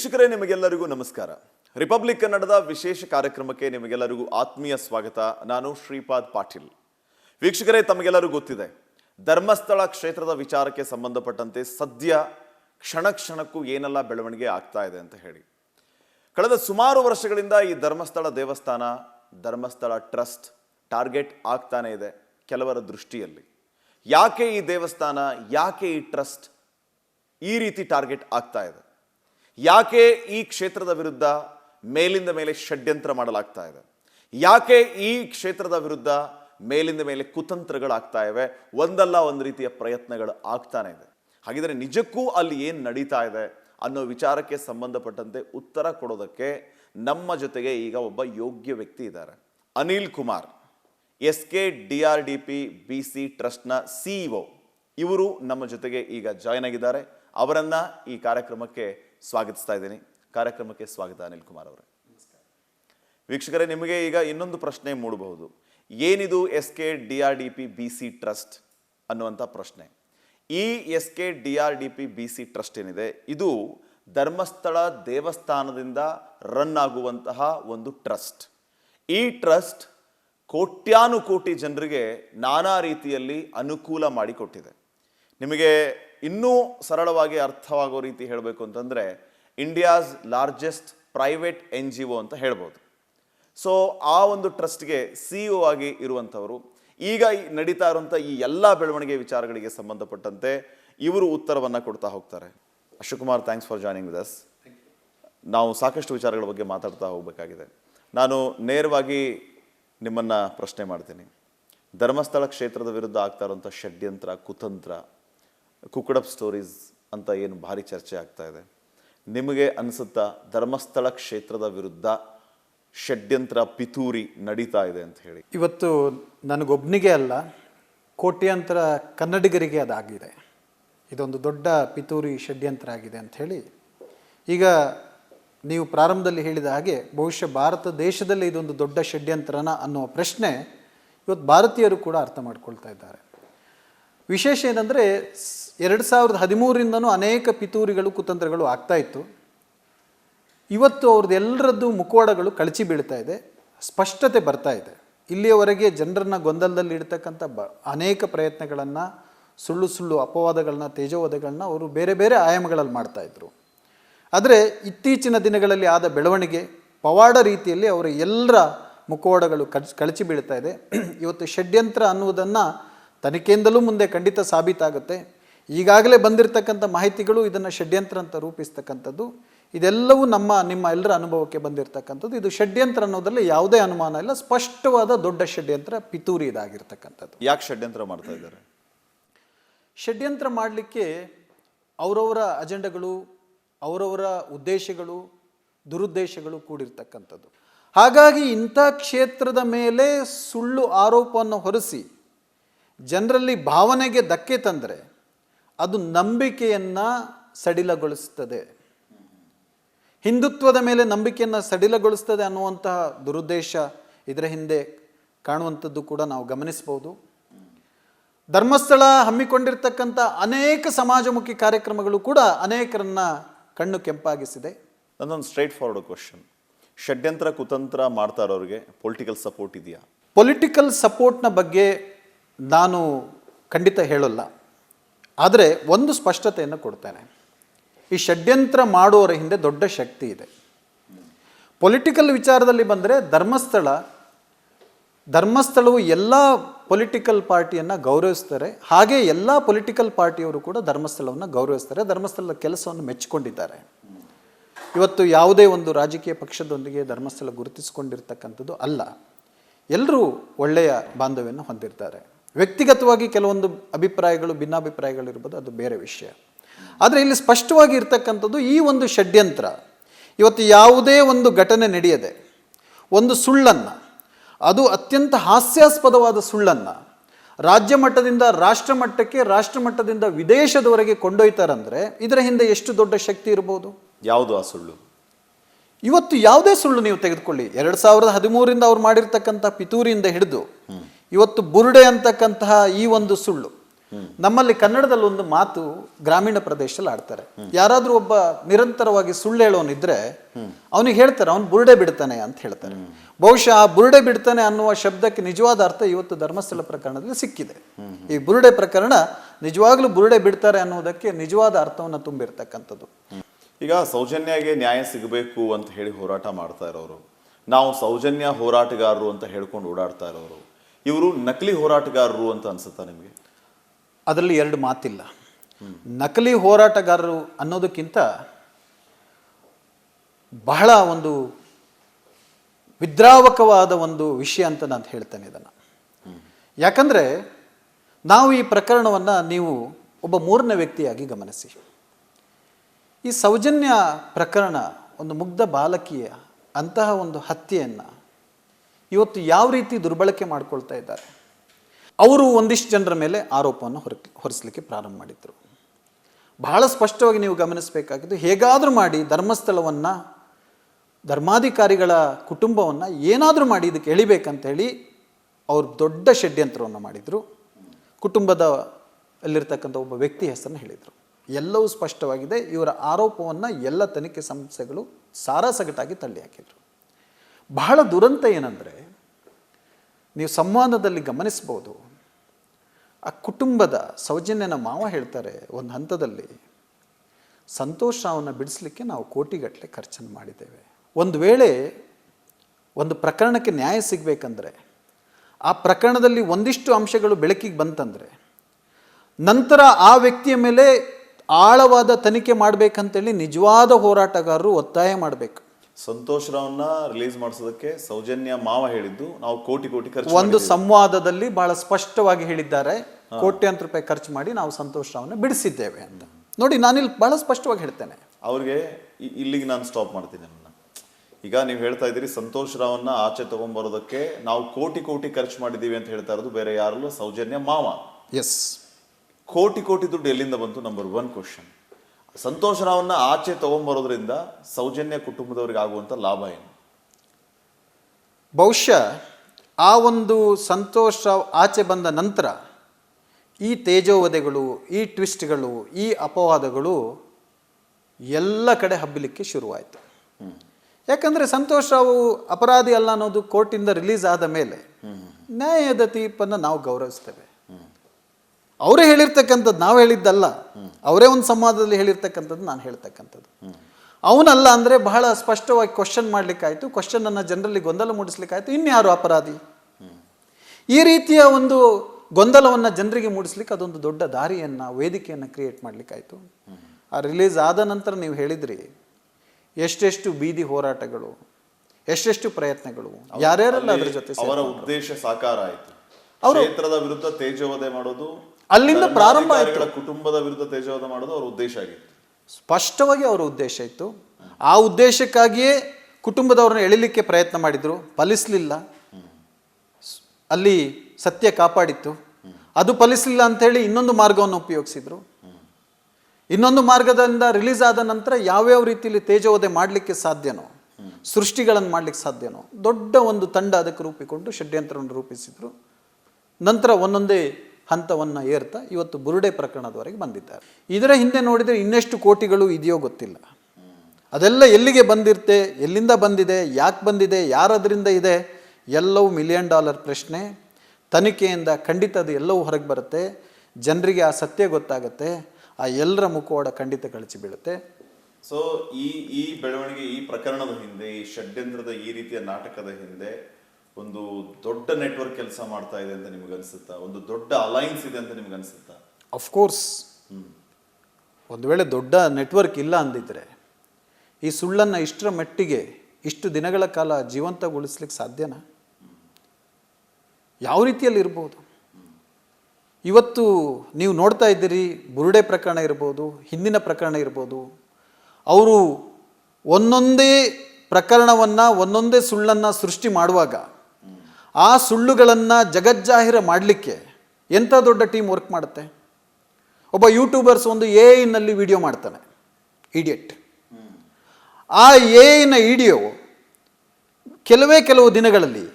ವೀಕ್ಷಕರೇ, ನಿಮಗೆಲ್ಲರಿಗೂ ನಮಸ್ಕಾರ. ರಿಪಬ್ಲಿಕ್ ಕನ್ನಡದ ವಿಶೇಷ ಕಾರ್ಯಕ್ರಮಕ್ಕೆ ನಿಮಗೆಲ್ಲರಿಗೂ ಆತ್ಮೀಯ ಸ್ವಾಗತ. ನಾನು ಶ್ರೀಪಾದ್ ಪಾಟೀಲ್. ವೀಕ್ಷಕರೇ, ತಮಗೆಲ್ಲರಿಗೂ ಗೊತ್ತಿದೆ, ಧರ್ಮಸ್ಥಳ ಕ್ಷೇತ್ರದ ವಿಚಾರಕ್ಕೆ ಸಂಬಂಧಪಟ್ಟಂತೆ ಸದ್ಯ ಕ್ಷಣ ಕ್ಷಣಕ್ಕೂ ಏನೆಲ್ಲ ಬೆಳವಣಿಗೆ ಆಗ್ತಾ ಇದೆ ಅಂತ ಹೇಳಿ. ಕಳೆದ ಸುಮಾರು ವರ್ಷಗಳಿಂದ ಈ ಧರ್ಮಸ್ಥಳ ದೇವಸ್ಥಾನ, ಧರ್ಮಸ್ಥಳ ಟ್ರಸ್ಟ್ ಟಾರ್ಗೆಟ್ ಆಗ್ತಾನೆ ಇದೆ ಕೆಲವರ ದೃಷ್ಟಿಯಲ್ಲಿ. ಯಾಕೆ ಈ ದೇವಸ್ಥಾನ, ಯಾಕೆ ಈ ಟ್ರಸ್ಟ್ ಈ ರೀತಿ ಟಾರ್ಗೆಟ್ ಆಗ್ತಾ ಇದೆ? ಯಾಕೆ ಈ ಕ್ಷೇತ್ರದ ವಿರುದ್ಧ ಮೇಲಿಂದ ಮೇಲೆ ಷಡ್ಯಂತ್ರ ಮಾಡಲಾಗ್ತಾ ಇದೆ? ಯಾಕೆ ಈ ಕ್ಷೇತ್ರದ ವಿರುದ್ಧ ಮೇಲಿಂದ ಮೇಲೆ ಕುತಂತ್ರಗಳಾಗ್ತಾ ಇವೆ? ಒಂದಲ್ಲ ಒಂದು ರೀತಿಯ ಪ್ರಯತ್ನಗಳು ಆಗ್ತಾನೆ ಇದೆ. ಹಾಗಿದ್ರೆ ನಿಜಕ್ಕೂ ಅಲ್ಲಿ ಏನು ನಡೀತಾ ಇದೆ ಅನ್ನೋ ವಿಚಾರಕ್ಕೆ ಸಂಬಂಧಪಟ್ಟಂತೆ ಉತ್ತರ ಕೊಡೋದಕ್ಕೆ ನಮ್ಮ ಜೊತೆಗೆ ಈಗ ಒಬ್ಬ ಯೋಗ್ಯ ವ್ಯಕ್ತಿ ಇದ್ದಾರೆ. Anil Kumar S K D R D P B C ಟ್ರಸ್ಟ್ನ ಸಿಇಒ ಇವರು ನಮ್ಮ ಜೊತೆಗೆ ಈಗ ಜಾಯ್ನ್ ಆಗಿದ್ದಾರೆ. ಅವರನ್ನು ಈ ಕಾರ್ಯಕ್ರಮಕ್ಕೆ ಸ್ವಾಗತಿಸ್ತಾ ಇದ್ದೀನಿ. ಕಾರ್ಯಕ್ರಮಕ್ಕೆ ಸ್ವಾಗತ ಅನಿಲ್ ಕುಮಾರ್ ಅವರೇ. ವೀಕ್ಷಕರೇ, ನಿಮಗೆ ಈಗ ಇನ್ನೊಂದು ಪ್ರಶ್ನೆ ಮೂಡಬಹುದು. ಏನಿದು S K D R D P B C trust ಅನ್ನುವಂಥ ಪ್ರಶ್ನೆ. ಈ S K D R D P B C trust ಏನಿದೆ? ಇದು ಧರ್ಮಸ್ಥಳ ದೇವಸ್ಥಾನದಿಂದ ರನ್ ಆಗುವಂತಹ ಒಂದು ಟ್ರಸ್ಟ್. ಈ ಟ್ರಸ್ಟ್ ಕೋಟ್ಯಾನುಕೋಟಿ ಜನರಿಗೆ ನಾನಾ ರೀತಿಯಲ್ಲಿ ಅನುಕೂಲ ಮಾಡಿಕೊಟ್ಟಿದೆ. ನಿಮಗೆ ಇನ್ನೂ ಸರಳವಾಗಿ ಅರ್ಥವಾಗೋ ರೀತಿ ಹೇಳಬೇಕು ಅಂತಂದರೆ India's largest private N G O ಅಂತ ಹೇಳ್ಬೋದು. ಸೊ ಆ ಒಂದು ಟ್ರಸ್ಟ್ಗೆ ಸಿ ಒ ಆಗಿ ಇರುವಂಥವರು ಈಗ ನಡೀತಾ ಇರುವಂಥ ಈ ಎಲ್ಲ ಬೆಳವಣಿಗೆ ವಿಚಾರಗಳಿಗೆ ಸಂಬಂಧಪಟ್ಟಂತೆ ಇವರು ಉತ್ತರವನ್ನು ಕೊಡ್ತಾ ಹೋಗ್ತಾರೆ. Ashukumar thanks for joining with us ನಾವು ಸಾಕಷ್ಟು ವಿಚಾರಗಳ ಬಗ್ಗೆ ಮಾತಾಡ್ತಾ ಹೋಗಬೇಕಾಗಿದೆ. ನಾನು ನೇರವಾಗಿ ನಿಮ್ಮನ್ನು ಪ್ರಶ್ನೆ ಮಾಡ್ತೀನಿ. ಧರ್ಮಸ್ಥಳ ಕ್ಷೇತ್ರದ ವಿರುದ್ಧ ಆಗ್ತಾ ಇರುವಂಥ ಷಡ್ಯಂತ್ರ ಕುತಂತ್ರ ಕುಕ್ಕಡಪ್ ಸ್ಟೋರೀಸ್ ಅಂತ ಏನು ಭಾರಿ ಚರ್ಚೆ ಆಗ್ತಾ ಇದೆ. ನಿಮಗೆ ಅನಿಸುತ್ತಾ ಧರ್ಮಸ್ಥಳ ಕ್ಷೇತ್ರದ ವಿರುದ್ಧ ಷಡ್ಯಂತ್ರ ಪಿತೂರಿ ನಡೀತಾ ಇದೆ ಅಂತ ಹೇಳಿ. ಇವತ್ತು ನನಗೊಬ್ಬನಿಗೆ ಅಲ್ಲ, ಕೋಟ್ಯಂತರ ಕನ್ನಡಿಗರಿಗೆ ಅದಾಗಿದೆ. ಇದೊಂದು ದೊಡ್ಡ ಪಿತೂರಿ ಷಡ್ಯಂತ್ರ ಆಗಿದೆ ಅಂತ ಹೇಳಿ. ಈಗ ನೀವು ಪ್ರಾರಂಭದಲ್ಲಿ ಹೇಳಿದ ಹಾಗೆ ಬಹುಶಃ ಭಾರತ ದೇಶದಲ್ಲಿ ಇದೊಂದು ದೊಡ್ಡ ಷಡ್ಯಂತ್ರನ ಅನ್ನುವ ಪ್ರಶ್ನೆ ಇವತ್ತು ಭಾರತೀಯರು ಕೂಡ ಅರ್ಥ ಮಾಡ್ಕೊಳ್ತಾ ಇದ್ದಾರೆ. ವಿಶೇಷ ಏನಂದರೆ ಎರಡು ಸಾವಿರದ ಹದಿಮೂರರಿಂದನೂ ಅನೇಕ ಪಿತೂರಿಗಳು, ಕುತಂತ್ರಗಳು ಆಗ್ತಾ ಇತ್ತು. ಇವತ್ತು ಅವ್ರದ್ದು ಎಲ್ಲರದ್ದು ಮುಖವಾಡಗಳು ಕಳಚಿ ಬೀಳ್ತಾ ಇದೆ, ಸ್ಪಷ್ಟತೆ ಬರ್ತಾ ಇದೆ. ಇಲ್ಲಿಯವರೆಗೆ ಜನರನ್ನ ಗೊಂದಲದಲ್ಲಿ ಇಡ್ತಕ್ಕಂಥ ಬ ಅನೇಕ ಪ್ರಯತ್ನಗಳನ್ನು, ಸುಳ್ಳು ಸುಳ್ಳು ಅಪವಾದಗಳನ್ನ ತೇಜೋವಾದಗಳನ್ನ ಅವರು ಬೇರೆ ಬೇರೆ ಆಯಾಮಗಳಲ್ಲಿ ಮಾಡ್ತಾ ಇದ್ರು. ಆದರೆ ಇತ್ತೀಚಿನ ದಿನಗಳಲ್ಲಿ ಆದ ಬೆಳವಣಿಗೆ, ಪವಾಡ ರೀತಿಯಲ್ಲಿ ಅವರ ಎಲ್ಲರ ಮುಖವಾಡಗಳು ಕಳಚಿ ಬೀಳ್ತಾ ಇದೆ. ಇವತ್ತು ಷಡ್ಯಂತ್ರ ಅನ್ನುವುದನ್ನು ತನಿಖೆಯಿಂದಲೂ ಮುಂದೆ ಖಂಡಿತ ಸಾಬೀತಾಗುತ್ತೆ. ಈಗಾಗಲೇ ಬಂದಿರತಕ್ಕಂಥ ಮಾಹಿತಿಗಳು ಇದನ್ನು ಷಡ್ಯಂತ್ರ ಅಂತ ರೂಪಿಸ್ತಕ್ಕಂಥದ್ದು. ಇದೆಲ್ಲವೂ ನಮ್ಮ ನಿಮ್ಮ ಎಲ್ಲರ ಅನುಭವಕ್ಕೆ ಬಂದಿರತಕ್ಕಂಥದ್ದು. ಇದು ಷಡ್ಯಂತ್ರ ಅನ್ನೋದರಲ್ಲಿ ಯಾವುದೇ ಅನುಮಾನ ಇಲ್ಲ. ಸ್ಪಷ್ಟವಾದ ದೊಡ್ಡ ಷಡ್ಯಂತ್ರ ಪಿತೂರಿ ಇದಾಗಿರ್ತಕ್ಕಂಥದ್ದು. ಯಾಕೆ ಷಡ್ಯಂತ್ರ ಮಾಡ್ತಾ ಇದ್ದಾರೆ? ಷಡ್ಯಂತ್ರ ಮಾಡಲಿಕ್ಕೆ ಅವರವರ ಅಜೆಂಡಗಳು ಅವರವರ ಉದ್ದೇಶಗಳು ದುರುದ್ದೇಶಗಳು ಕೂಡಿರ್ತಕ್ಕಂಥದ್ದು. ಹಾಗಾಗಿ ಇಂಥ ಕ್ಷೇತ್ರದ ಮೇಲೆ ಸುಳ್ಳು ಆರೋಪವನ್ನು ಹೊರಿಸಿ ಜನರಲ್ಲಿ ಭಾವನೆಗೆ ಧಕ್ಕೆ ತಂದರೆ ಅದು ನಂಬಿಕೆಯನ್ನು ಸಡಿಲಗೊಳಿಸ್ತದೆ. ಹಿಂದುತ್ವದ ಮೇಲೆ ನಂಬಿಕೆಯನ್ನು ಸಡಿಲಗೊಳಿಸ್ತದೆ ಅನ್ನುವಂತಹ ದುರುದ್ದೇಶ ಇದರ ಹಿಂದೆ ಕಾಣುವಂಥದ್ದು ಕೂಡ ನಾವು ಗಮನಿಸ್ಬೋದು. ಧರ್ಮಸ್ಥಳ ಹಮ್ಮಿಕೊಂಡಿರ್ತಕ್ಕಂಥ ಅನೇಕ ಸಮಾಜಮುಖಿ ಕಾರ್ಯಕ್ರಮಗಳು ಕೂಡ ಅನೇಕರನ್ನ ಕಣ್ಣು ಕೆಂಪಾಗಿಸಿದೆ. ಅದೊಂದು ಸ್ಟ್ರೈಟ್ ಫಾರ್ವರ್ಡ್ ಕ್ವಶನ್ ಷಡ್ಯಂತ್ರ ಕುತಂತ್ರ ಮಾಡ್ತಾ ಇರೋರಿಗೆ ಪೊಲಿಟಿಕಲ್ ಸಪೋರ್ಟ್ ಇದೆಯಾ? ಪೊಲಿಟಿಕಲ್ ಸಪೋರ್ಟ್ನ ಬಗ್ಗೆ ನಾನು ಖಂಡಿತ ಹೇಳಲ್ಲ. ಆದರೆ ಒಂದು ಸ್ಪಷ್ಟತೆಯನ್ನು ಕೊಡ್ತೇನೆ. ಈ ಷಡ್ಯಂತ್ರ ಮಾಡುವವರ ಹಿಂದೆ ದೊಡ್ಡ ಶಕ್ತಿ ಇದೆ. ಪೊಲಿಟಿಕಲ್ ವಿಚಾರದಲ್ಲಿ ಬಂದರೆ ಧರ್ಮಸ್ಥಳ, ಧರ್ಮಸ್ಥಳವು ಎಲ್ಲ ಪೊಲಿಟಿಕಲ್ ಪಾರ್ಟಿಯನ್ನು ಗೌರವಿಸ್ತಾರೆ. ಹಾಗೆ ಎಲ್ಲ ಪೊಲಿಟಿಕಲ್ ಪಾರ್ಟಿಯವರು ಕೂಡ ಧರ್ಮಸ್ಥಳವನ್ನು ಗೌರವಿಸ್ತಾರೆ. ಧರ್ಮಸ್ಥಳದ ಕೆಲಸವನ್ನು ಮೆಚ್ಚಿಕೊಂಡಿದ್ದಾರೆ. ಇವತ್ತು ಯಾವುದೇ ಒಂದು ರಾಜಕೀಯ ಪಕ್ಷದೊಂದಿಗೆ ಧರ್ಮಸ್ಥಳ ಗುರುತಿಸಿಕೊಂಡಿರ್ತಕ್ಕಂಥದ್ದು ಅಲ್ಲ. ಎಲ್ಲರೂ ಒಳ್ಳೆಯ ಬಾಂಧವ್ಯವನ್ನು ಹೊಂದಿರ್ತಾರೆ. ವ್ಯಕ್ತಿಗತವಾಗಿ ಕೆಲವೊಂದು ಅಭಿಪ್ರಾಯಗಳು ಭಿನ್ನಾಭಿಪ್ರಾಯಗಳಿರ್ಬೋದು ಅದು ಬೇರೆ ವಿಷಯ. ಆದರೆ ಇಲ್ಲಿ ಸ್ಪಷ್ಟವಾಗಿ ಇರ್ತಕ್ಕಂಥದ್ದು ಈ ಒಂದು ಷಡ್ಯಂತ್ರ. ಇವತ್ತು ಯಾವುದೇ ಒಂದು ಘಟನೆ ನಡೆಯದೆ ಒಂದು ಸುಳ್ಳನ್ನು ಅದು ಅತ್ಯಂತ ಹಾಸ್ಯಾಸ್ಪದವಾದ ಸುಳ್ಳನ್ನು ರಾಜ್ಯ ಮಟ್ಟದಿಂದ ರಾಷ್ಟ್ರ ಮಟ್ಟಕ್ಕೆ ರಾಷ್ಟ್ರ ಮಟ್ಟದಿಂದ ವಿದೇಶದವರೆಗೆ ಕೊಂಡೊಯ್ತಾರಂದರೆ ಇದರ ಹಿಂದೆ ಎಷ್ಟು ದೊಡ್ಡ ಶಕ್ತಿ ಇರ್ಬೋದು? ಯಾವುದು ಆ ಸುಳ್ಳು? ಇವತ್ತು ಯಾವುದೇ ಸುಳ್ಳು ನೀವು ತೆಗೆದುಕೊಳ್ಳಿ. ಎರಡು ಸಾವಿರದ ಹದಿಮೂರಿಂದ ಅವ್ರು ಮಾಡಿರ್ತಕ್ಕಂಥ ಪಿತೂರಿಯಿಂದ ಹಿಡಿದು ಇವತ್ತು ಬುರುಡೆ ಅಂತಕ್ಕಂತಹ ಈ ಒಂದು ಸುಳ್ಳು, ನಮ್ಮಲ್ಲಿ ಕನ್ನಡದಲ್ಲಿ ಒಂದು ಮಾತು ಗ್ರಾಮೀಣ ಪ್ರದೇಶದಲ್ಲಿ ಆಡ್ತಾರೆ. ಯಾರಾದ್ರೂ ಒಬ್ಬ ನಿರಂತರವಾಗಿ ಸುಳ್ಳು ಹೇಳೋನಿದ್ರೆ ಅವನಿಗೆ ಹೇಳ್ತಾರೆ, ಅವನು ಬುರುಡೆ ಬಿಡ್ತಾನೆ ಅಂತ ಹೇಳ್ತಾರೆ. ಬಹುಶಃ ಆ ಬುರುಡೆ ಬಿಡ್ತಾನೆ ಅನ್ನುವ ಶಬ್ದಕ್ಕೆ ನಿಜವಾದ ಅರ್ಥ ಇವತ್ತು ಧರ್ಮಸ್ಥಳ ಪ್ರಕರಣದಲ್ಲಿ ಸಿಕ್ಕಿದೆ. ಈ ಬುರುಡೆ ಪ್ರಕರಣ ನಿಜವಾಗ್ಲೂ ಬುರುಡೆ ಬಿಡ್ತಾರೆ ಅನ್ನೋದಕ್ಕೆ ನಿಜವಾದ ಅರ್ಥವನ್ನು ತುಂಬಿರ್ತಕ್ಕಂಥದ್ದು. ಈಗ ಸೌಜನ್ಯಗೆ ನ್ಯಾಯ ಸಿಗಬೇಕು ಅಂತ ಹೇಳಿ ಹೋರಾಟ ಮಾಡ್ತಾ ಇರೋರು. ನಾವು ಸೌಜನ್ಯ ಹೋರಾಟಗಾರರು ಅಂತ ಹೇಳ್ಕೊಂಡು ಓಡಾಡ್ತಾ ಇರೋರು. ಇವರು ನಕಲಿ ಹೋರಾಟಗಾರರು ಅಂತ ಅನ್ಸುತ್ತಾ ನಿಮಗೆ? ಅದರಲ್ಲಿ ಎರಡು ಮಾತಿಲ್ಲ. ನಕಲಿ ಹೋರಾಟಗಾರರು ಅನ್ನೋದಕ್ಕಿಂತ ಬಹಳ ಒಂದು ವಿದ್ರಾವಕವಾದ ಒಂದು ವಿಷಯ ಅಂತ ನಾನು ಹೇಳ್ತೇನೆ ಇದನ್ನು. ಯಾಕಂದರೆ ನಾವು ಈ ಪ್ರಕರಣವನ್ನು ನೀವು ಒಬ್ಬ ಮೂರನೇ ವ್ಯಕ್ತಿಯಾಗಿ ಗಮನಿಸಿ. ಈ ಸೌಜನ್ಯ ಪ್ರಕರಣ ಒಂದು ಮುಗ್ಧ ಬಾಲಕಿಯ ಅಂತಹ ಒಂದು ಹತ್ಯೆಯನ್ನು ಇವತ್ತು ಯಾವ ರೀತಿ ದುರ್ಬಳಕೆ ಮಾಡ್ಕೊಳ್ತಾ ಇದ್ದಾರೆ? ಅವರು ಒಂದಿಷ್ಟು ಜನರ ಮೇಲೆ ಆರೋಪವನ್ನು ಹೊರ ಹೊರಿಸಲಿಕ್ಕೆ ಪ್ರಾರಂಭ ಮಾಡಿದರು. ಬಹಳ ಸ್ಪಷ್ಟವಾಗಿ ನೀವು ಗಮನಿಸಬೇಕಾಗಿದ್ದು, ಹೇಗಾದರೂ ಮಾಡಿ ಧರ್ಮಸ್ಥಳವನ್ನು, ಧರ್ಮಾಧಿಕಾರಿಗಳ ಕುಟುಂಬವನ್ನು ಏನಾದರೂ ಮಾಡಿ ಇದಕ್ಕೆ ಎಳಿಬೇಕಂತೇಳಿ ಅವರು ದೊಡ್ಡ ಷಡ್ಯಂತ್ರವನ್ನು ಮಾಡಿದರು. ಕುಟುಂಬದ ಅಲ್ಲಿರ್ತಕ್ಕಂಥ ಒಬ್ಬ ವ್ಯಕ್ತಿ ಹೆಸರನ್ನು ಹೇಳಿದರು. ಎಲ್ಲವೂ ಸ್ಪಷ್ಟವಾಗಿದೆ. ಇವರ ಆರೋಪವನ್ನು ಎಲ್ಲ ತನಿಖೆ ಸಂಸ್ಥೆಗಳು ಸಾರಾಸಗಟಾಗಿ ತಳ್ಳಿ ಹಾಕಿದರು ಬಹಳ ದುರಂತ ಏನಂದರೆ ನೀವು ಸಂವಾದದಲ್ಲಿ ಗಮನಿಸ್ಬೋದು. ಆ ಕುಟುಂಬದ ಸೌಜನ್ಯನ ಮಾವ ಹೇಳ್ತಾರೆ ಒಂದು ಹಂತದಲ್ಲಿ, ಸಂತೋಷ ಅವನ್ನ ಬಿಡಿಸ್ಲಿಕ್ಕೆ ನಾವು ಕೋಟಿಗಟ್ಟಲೆ ಖರ್ಚನ್ನು ಮಾಡಿದ್ದೇವೆ. ಒಂದು ವೇಳೆ ಒಂದು ಪ್ರಕರಣಕ್ಕೆ ನ್ಯಾಯ ಸಿಗಬೇಕಂದ್ರೆ, ಆ ಪ್ರಕರಣದಲ್ಲಿ ಒಂದಿಷ್ಟು ಅಂಶಗಳು ಬೆಳಕಿಗೆ ಬಂತಂದರೆ, ನಂತರ ಆ ವ್ಯಕ್ತಿಯ ಮೇಲೆ ಆಳವಾದ ತನಿಖೆ ಮಾಡಬೇಕಂತೇಳಿ ನಿಜವಾದ ಹೋರಾಟಗಾರರು ಒತ್ತಾಯ ಮಾಡಬೇಕು. ಸಂತೋಷ್ ರಾವ್ನ ರಿಲೀಸ್ ಮಾಡಿಸೋದಕ್ಕೆ ಸೌಜನ್ಯ ಮಾವ ಹೇಳಿದ್ದು. ನಾವು ಕೋಟಿ ಕೋಟಿ ಖರ್ಚು ಒಂದು ಸಂವಾದದಲ್ಲಿ ಬಹಳ ಸ್ಪಷ್ಟವಾಗಿ ಹೇಳಿದ್ದಾರೆ. ಕೋಟ್ಯಾಂತರ ರೂಪಾಯಿ ಖರ್ಚು ಮಾಡಿ ನಾವು ಸಂತೋಷ್ ರಾವ್ನ ಬಿಡಿಸಿದ್ದೇವೆ ಅಂತ. ನೋಡಿ ನಾನಿಲ್ಲಿ ಬಹಳ ಸ್ಪಷ್ಟವಾಗಿ ಹೇಳ್ತೇನೆ. ಅವ್ರಿಗೆ ಇಲ್ಲಿಗೆ ನಾನು ಸ್ಟಾಪ್ ಮಾಡ್ತೀನಿ ಈಗ ನೀವು ಹೇಳ್ತಾ ಇದ್ದೀರಿ ಸಂತೋಷ್ ರಾವನ್ನ ಆಚೆ ತಗೊಂಡ್ಬರೋದಕ್ಕೆ ನಾವು ಕೋಟಿ ಕೋಟಿ ಖರ್ಚು ಮಾಡಿದ್ದೀವಿ ಅಂತ ಹೇಳ್ತಾ ಇರೋದು ಬೇರೆ ಯಾರಲ್ಲೂ ಸೌಜನ್ಯ ಮಾವ. ಎಸ್ ಕೋಟಿ ಕೋಟಿ ದುಡ್ಡು ಎಲ್ಲಿಂದ ಬಂತು? ನಂಬರ್ ಒನ್ ಕ್ವಶನ್ ಸಂತೋಷ್ ರಾವನ್ನ ಆಚೆ ತಗೊಂಡ್ಬರೋದ್ರಿಂದ ಸೌಜನ್ಯ ಕುಟುಂಬದವರಿಗೆ ಆಗುವಂಥ ಲಾಭ ಏನು? ಬಹುಶಃ ಆ ಒಂದು ಸಂತೋಷ ಆಚೆ ಬಂದ ನಂತರ ಈ ತೇಜೋವಧೆಗಳು, ಈ ಟ್ವಿಸ್ಟ್ಗಳು, ಈ ಅಪವಾದಗಳು ಎಲ್ಲ ಕಡೆ ಹಬ್ಬಲಿಕ್ಕೆ ಶುರುವಾಯಿತು. ಯಾಕಂದರೆ ಸಂತೋಷ ರಾವು ಅಪರಾಧಿ ಅಲ್ಲ ಅನ್ನೋದು ಕೋರ್ಟಿಂದ ರಿಲೀಸ್ ಆದ ಮೇಲೆ ನ್ಯಾಯದ ತೀರ್ಪನ್ನು ನಾವು ಗೌರವಿಸ್ತೇವೆ. ಅವರೇ ಹೇಳಿರ್ತಕ್ಕಂಥದ್ದು ನಾವು ಹೇಳಿದ್ದಲ್ಲ. ಅವರೇ ಒಂದು ಸಂವಾದದಲ್ಲಿ ಹೇಳಿರ್ತಕ್ಕಂಥದ್ದು ನಾನು ಹೇಳ್ತಕ್ಕಂಥದ್ದು. ಅವನಲ್ಲ ಅಂದರೆ ಬಹಳ ಸ್ಪಷ್ಟವಾಗಿ ಕ್ವಶನ್ ಮಾಡಲಿಕ್ಕಾಯಿತು ಕ್ವಶನನ್ನು ಜನರಲ್ಲಿ ಗೊಂದಲ ಮೂಡಿಸ್ಲಿಕ್ಕಾಯಿತು ಇನ್ಯಾರು ಅಪರಾಧಿ? ಈ ರೀತಿಯ ಒಂದು ಗೊಂದಲವನ್ನು ಜನರಿಗೆ ಮೂಡಿಸ್ಲಿಕ್ಕೆ ಅದೊಂದು ದೊಡ್ಡ ದಾರಿಯನ್ನು ವೇದಿಕೆಯನ್ನು ಕ್ರಿಯೇಟ್ ಮಾಡಲಿಕ್ಕಾಯಿತು. ಆ ರಿಲೀಸ್ ಆದ ನಂತರ ನೀವು ಹೇಳಿದ್ರಿ ಎಷ್ಟೆಷ್ಟು ಬೀದಿ ಹೋರಾಟಗಳು ಎಷ್ಟೆಷ್ಟು ಪ್ರಯತ್ನಗಳು ಯಾರ್ಯಾರಲ್ಲ ಅದ್ರ ಜೊತೆ ಅವರ ಉದ್ದೇಶ ಸಾಕಾರ ಆಯಿತು. ಅವರು- ಕ್ಷೇತ್ರದ ವಿರುದ್ಧ ತೇಜೋವಧೆ ಮಾಡೋದು ಅಲ್ಲಿಂದ ಪ್ರಾರಂಭ ಆಯ್ತು. ಕುಟುಂಬದ ವಿರುದ್ಧ ತೇಜವಾದ ಮಾಡೋದು ಅವರ ಉದ್ದೇಶ ಆಗಿತ್ತು. ಸ್ಪಷ್ಟವಾಗಿ ಅವರ ಉದ್ದೇಶ ಇತ್ತು. ಆ ಉದ್ದೇಶಕ್ಕಾಗಿಯೇ ಕುಟುಂಬದವ್ರನ್ನ ಎಳಿಲಿಕ್ಕೆ ಪ್ರಯತ್ನ ಮಾಡಿದ್ರು. ಫಲಿಸಲಿಲ್ಲ. ಅಲ್ಲಿ ಸತ್ಯ ಕಾಪಾಡಿತ್ತು. ಅದು ಫಲಿಸಲಿಲ್ಲ ಅಂತೇಳಿ ಇನ್ನೊಂದು ಮಾರ್ಗವನ್ನು ಉಪಯೋಗಿಸಿದ್ರು. ಇನ್ನೊಂದು ಮಾರ್ಗದಿಂದ ರಿಲೀಸ್ ಆದ ನಂತರ ಯಾವ್ಯಾವ ರೀತಿಯಲ್ಲಿ ತೇಜೋವಧೆ ಮಾಡಲಿಕ್ಕೆ ಸಾಧ್ಯನೋ ಸೃಷ್ಟಿಗಳನ್ನು ಮಾಡಲಿಕ್ಕೆ ಸಾಧ್ಯನೋ ದೊಡ್ಡ ಒಂದು ತಂಡ ಅದಕ್ಕೆ ರೂಪಿಕೊಂಡು ಷಡ್ಯಂತ್ರವನ್ನು ರೂಪಿಸಿದ್ರು. ನಂತರ ಒಂದೊಂದೇ ಹಂತವನ್ನು ಏರ್ತಾ ಇವತ್ತು ಬುರುಡೆ ಪ್ರಕರಣದವರೆಗೆ ಬಂದಿದ್ದಾರೆ. ಇದರ ಹಿಂದೆ ನೋಡಿದರೆ ಇನ್ನೆಷ್ಟು ಕೋಟಿಗಳು ಇದೆಯೋ ಗೊತ್ತಿಲ್ಲ. ಅದೆಲ್ಲ ಎಲ್ಲಿಗೆ ಬಂದಿರುತ್ತೆ, ಎಲ್ಲಿಂದ ಬಂದಿದೆ, ಯಾಕೆ ಬಂದಿದೆ, ಯಾರದರಿಂದ ಇದೆ, ಎಲ್ಲವೂ ಮಿಲಿಯನ್ ಡಾಲರ್ ಪ್ರಶ್ನೆ. ತನಿಖೆಯಿಂದ ಖಂಡಿತ ಅದು ಎಲ್ಲವೂ ಹೊರಗೆ ಬರುತ್ತೆ. ಜನರಿಗೆ ಆ ಸತ್ಯ ಗೊತ್ತಾಗುತ್ತೆ. ಆ ಎಲ್ಲರ ಮುಖವಾಡ ಖಂಡಿತ ಕಳಚಿ ಬೀಳುತ್ತೆ. ಸೊ ಈ ಈ ಬೆಳವಣಿಗೆ ಈ ಪ್ರಕರಣದ ಹಿಂದೆ, ಈ ಷಡ್ಯಂತ್ರದ ಈ ರೀತಿಯ ನಾಟಕದ ಹಿಂದೆ ಒಂದು ದೊಡ್ಡ ನೆಟ್ವರ್ಕ್ ಕೆಲಸ ಮಾಡ್ತಾ ಇದೆ ಅಂತ ನಿಮ್ಗೆ ಅನ್ಸುತ್ತಾ? ಒಂದು ದೊಡ್ಡ ಅಲೈನ್ಸ್ ಇದೆ ಅಂತ ನಿಮ್ಗೆ ಅನ್ಸುತ್ತಾ? ಅಫ್ಕೋರ್ಸ್ ಒಂದು ವೇಳೆ ದೊಡ್ಡ ನೆಟ್ವರ್ಕ್ ಇಲ್ಲ ಅಂದಿದ್ರೆ ಈ ಸುಳ್ಳನ್ನು ಇಷ್ಟರ ಮಟ್ಟಿಗೆ ಇಷ್ಟು ದಿನಗಳ ಕಾಲ ಜೀವಂತಗೊಳಿಸ್ಲಿಕ್ಕೆ ಸಾಧ್ಯನಾ? ಯಾವ ರೀತಿಯಲ್ಲಿ ಇರ್ಬೋದು? ಇವತ್ತು ನೀವು ನೋಡ್ತಾ ಇದ್ದೀರಿ ಬುರುಡೆ ಪ್ರಕರಣ ಇರ್ಬೋದು ಹಿಂದಿನ ಪ್ರಕರಣ ಇರ್ಬೋದು. ಅವರು ಒಂದೊಂದೇ ಪ್ರಕರಣವನ್ನು ಒಂದೊಂದೇ ಸುಳ್ಳನ್ನು ಸೃಷ್ಟಿ ಮಾಡುವಾಗ ಆ ಸುಳ್ಳುಗಳನ್ನು ಜಗಜ್ಜಾಹಿರ ಮಾಡಲಿಕ್ಕೆ ಎಂಥ ದೊಡ್ಡ ಟೀಮ್ ವರ್ಕ್ ಮಾಡುತ್ತೆ? ಒಬ್ಬ ಯೂಟ್ಯೂಬರ್ಸ್ ಒಂದು ಎ ಐನಲ್ಲಿ ವಿಡಿಯೋ ಮಾಡ್ತಾನೆ. ಇಡಿಯಟ್ ಆ ಎ ಐನ ವಿಡಿಯೋ ಕೆಲವೇ ಕೆಲವು ದಿನಗಳಲ್ಲಿ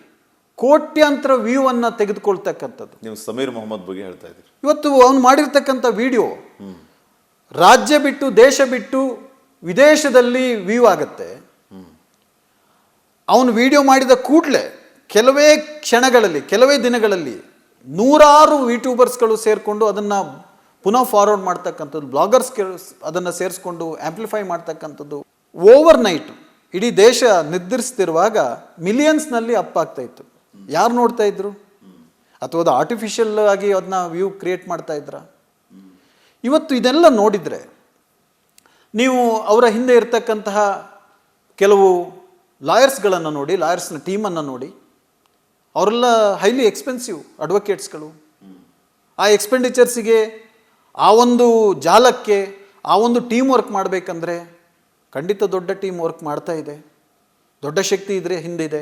ಕೋಟ್ಯಾಂತರ ವ್ಯೂ ಅನ್ನು ತೆಗೆದುಕೊಳ್ತಕ್ಕಂಥದ್ದು. ನೀವು ಸಮೀರ್ ಮೊಹಮ್ಮದ್ ಬಗ್ಗೆ ಹೇಳ್ತಾ ಇದ್ದೀರಿ. ಇವತ್ತು ಅವನು ಮಾಡಿರ್ತಕ್ಕಂಥ ವಿಡಿಯೋ ರಾಜ್ಯ ಬಿಟ್ಟು ದೇಶ ಬಿಟ್ಟು ವಿದೇಶದಲ್ಲಿ ವ್ಯೂ ಆಗತ್ತೆ. ಅವನು ವಿಡಿಯೋ ಮಾಡಿದ ಕೂಡಲೇ ಕೆಲವೇ ಕ್ಷಣಗಳಲ್ಲಿ, ಕೆಲವೇ ದಿನಗಳಲ್ಲಿ ನೂರಾರು ಯೂಟ್ಯೂಬರ್ಸ್ಗಳು ಸೇರಿಕೊಂಡು ಅದನ್ನು ಪುನಃ ಫಾರ್ವರ್ಡ್ ಮಾಡ್ತಕ್ಕಂಥದ್ದು ಬ್ಲಾಗರ್ಸ್ ಅದನ್ನು ಸೇರಿಸ್ಕೊಂಡು ಆಂಪ್ಲಿಫೈ ಮಾಡ್ತಕ್ಕಂಥದ್ದು. ಓವರ್ ನೈಟ್ ಇಡೀ ದೇಶ ನಿದ್ರಿಸ್ತಿರುವಾಗ ಮಿಲಿಯನ್ಸ್ನಲ್ಲಿ ಅಪ್ ಆಗ್ತಾ ಇತ್ತು. ಯಾರು ನೋಡ್ತಾ ಇದ್ರು? ಅಥವಾ ಅದು ಆರ್ಟಿಫಿಷಿಯಲ್ ಆಗಿ ಅದನ್ನ ವ್ಯೂ ಕ್ರಿಯೇಟ್ ಮಾಡ್ತಾ ಇದ್ರ? ಇವತ್ತು ಇದೆಲ್ಲ ನೋಡಿದರೆ ನೀವು ಅವರ ಹಿಂದೆ ಇರತಕ್ಕಂತಹ ಕೆಲವು ಲಾಯರ್ಸ್ಗಳನ್ನು ನೋಡಿ ಲಾಯರ್ಸ್ನ ಟೀಮನ್ನು ನೋಡಿ ಅವರೆಲ್ಲ ಹೈಲಿ ಎಕ್ಸ್ಪೆನ್ಸಿವ್ ಅಡ್ವೊಕೇಟ್ಸ್ಗಳು ಆ ಎಕ್ಸ್ಪೆಂಡಿಚರ್ಸಿಗೆ ಆ ಒಂದು ಜಾಲಕ್ಕೆ ಆ ಒಂದು ಟೀಮ್ ವರ್ಕ್ ಮಾಡಬೇಕಂದ್ರೆ ಖಂಡಿತ ದೊಡ್ಡ ಟೀಮ್ ವರ್ಕ್ ಮಾಡ್ತಾ ಇದೆ. ದೊಡ್ಡ ಶಕ್ತಿ ಇದ್ರೆ ಹಿಂದಿದೆ.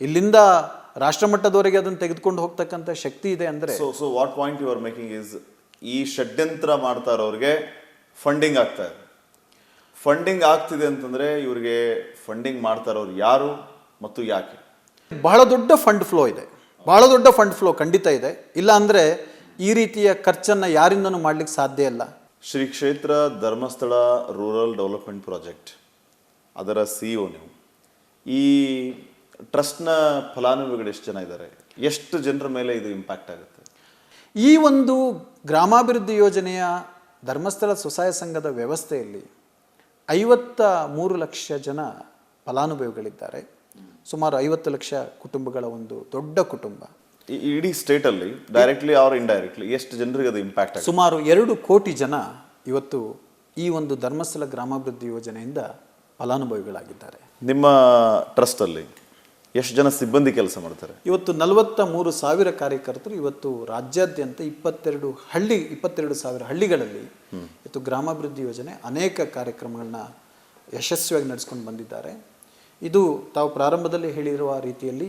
ಇಲ್ಲಿಂದ ರಾಷ್ಟ್ರಮಟ್ಟದವರೆಗೆ ಅದನ್ನು ತೆಗೆದುಕೊಂಡು ಹೋಗ್ತಕ್ಕಂಥ ಶಕ್ತಿ ಇದೆ ಅಂದರೆ so so what point you are making is ಈ ಷಡ್ಯಂತ್ರ ಮಾಡ್ತಾ ಇರೋರಿಗೆ ಫಂಡಿಂಗ್ ಆಗ್ತಾ ಇದೆ. ಫಂಡಿಂಗ್ ಆಗ್ತಿದೆ ಅಂತಂದರೆ ಇವರಿಗೆ ಫಂಡಿಂಗ್ ಮಾಡ್ತಾ ಇರೋರು ಯಾರು ಮತ್ತು ಯಾಕೆ? ಬಹಳ ದೊಡ್ಡ ಫಂಡ್ ಫ್ಲೋ ಇದೆ. ಬಹಳ ದೊಡ್ಡ ಫಂಡ್ ಫ್ಲೋ ಖಂಡಿತ ಇದೆ. ಇಲ್ಲ ಅಂದರೆ ಈ ರೀತಿಯ ಖರ್ಚನ್ನು ಯಾರಿಂದನೂ ಮಾಡ್ಲಿಕ್ಕೆ ಸಾಧ್ಯ ಇಲ್ಲ. ಶ್ರೀ ಕ್ಷೇತ್ರ ಧರ್ಮಸ್ಥಳ ರೂರಲ್ ಡೆವಲಪ್ಮೆಂಟ್ ಪ್ರಾಜೆಕ್ಟ್ ಅದರ ಸಿ ಒ ನೀವು. ಈ ಟ್ರಸ್ಟ್ನ ಫಲಾನುಭವಿಗಳು ಎಷ್ಟು ಜನ ಇದ್ದಾರೆ? ಎಷ್ಟು ಜನರ ಮೇಲೆ ಇದು ಇಂಪ್ಯಾಕ್ಟ್ ಆಗುತ್ತೆ? ಈ ಒಂದು ಗ್ರಾಮಾಭಿವೃದ್ಧಿ ಯೋಜನೆಯ ಧರ್ಮಸ್ಥಳ ಸ್ವಸಹಾಯ ಸಂಘದ ವ್ಯವಸ್ಥೆಯಲ್ಲಿ ಐವತ್ತ ಮೂರು ಲಕ್ಷ ಜನ ಫಲಾನುಭವಿಗಳಿದ್ದಾರೆ. ಸುಮಾರು ಐವತ್ತು ಲಕ್ಷ ಕುಟುಂಬಗಳ ಒಂದು ದೊಡ್ಡ ಕುಟುಂಬ. ಈ ಇಡೀ ಸ್ಟೇಟಲ್ಲಿ ಡೈರೆಕ್ಟ್ಲಿ ಆರ್ ಇಂಡೈರೆಕ್ಟ್ಲಿ ಎಷ್ಟು ಜನರಿಗೆ ಅದು ಇಂಪ್ಯಾಕ್ಟ್ ಸುಮಾರು ಎರಡು ಕೋಟಿ ಜನ ಇವತ್ತು ಈ ಒಂದು ಧರ್ಮಸ್ಥಳ ಗ್ರಾಮಾಭಿವೃದ್ಧಿ ಯೋಜನೆಯಿಂದ ಫಲಾನುಭವಿಗಳಾಗಿದ್ದಾರೆ. ನಿಮ್ಮ ಟ್ರಸ್ಟಲ್ಲಿ ಎಷ್ಟು ಜನ ಸಿಬ್ಬಂದಿ ಕೆಲಸ ಮಾಡ್ತಾರೆ? ಇವತ್ತು ನಲವತ್ತ ಮೂರು ಸಾವಿರ ಕಾರ್ಯಕರ್ತರು ಇವತ್ತು ರಾಜ್ಯಾದ್ಯಂತ ಇಪ್ಪತ್ತೆರಡು ಹಳ್ಳಿ ಇಪ್ಪತ್ತೆರಡು ಸಾವಿರ ಹಳ್ಳಿಗಳಲ್ಲಿ ಇವತ್ತು ಗ್ರಾಮಾಭಿವೃದ್ಧಿ ಯೋಜನೆ ಅನೇಕ ಕಾರ್ಯಕ್ರಮಗಳನ್ನ ಯಶಸ್ವಿಯಾಗಿ ನಡೆಸ್ಕೊಂಡು ಬಂದಿದ್ದಾರೆ. ಇದು ತಾವು ಪ್ರಾರಂಭದಲ್ಲಿ ಹೇಳಿರುವ ರೀತಿಯಲ್ಲಿ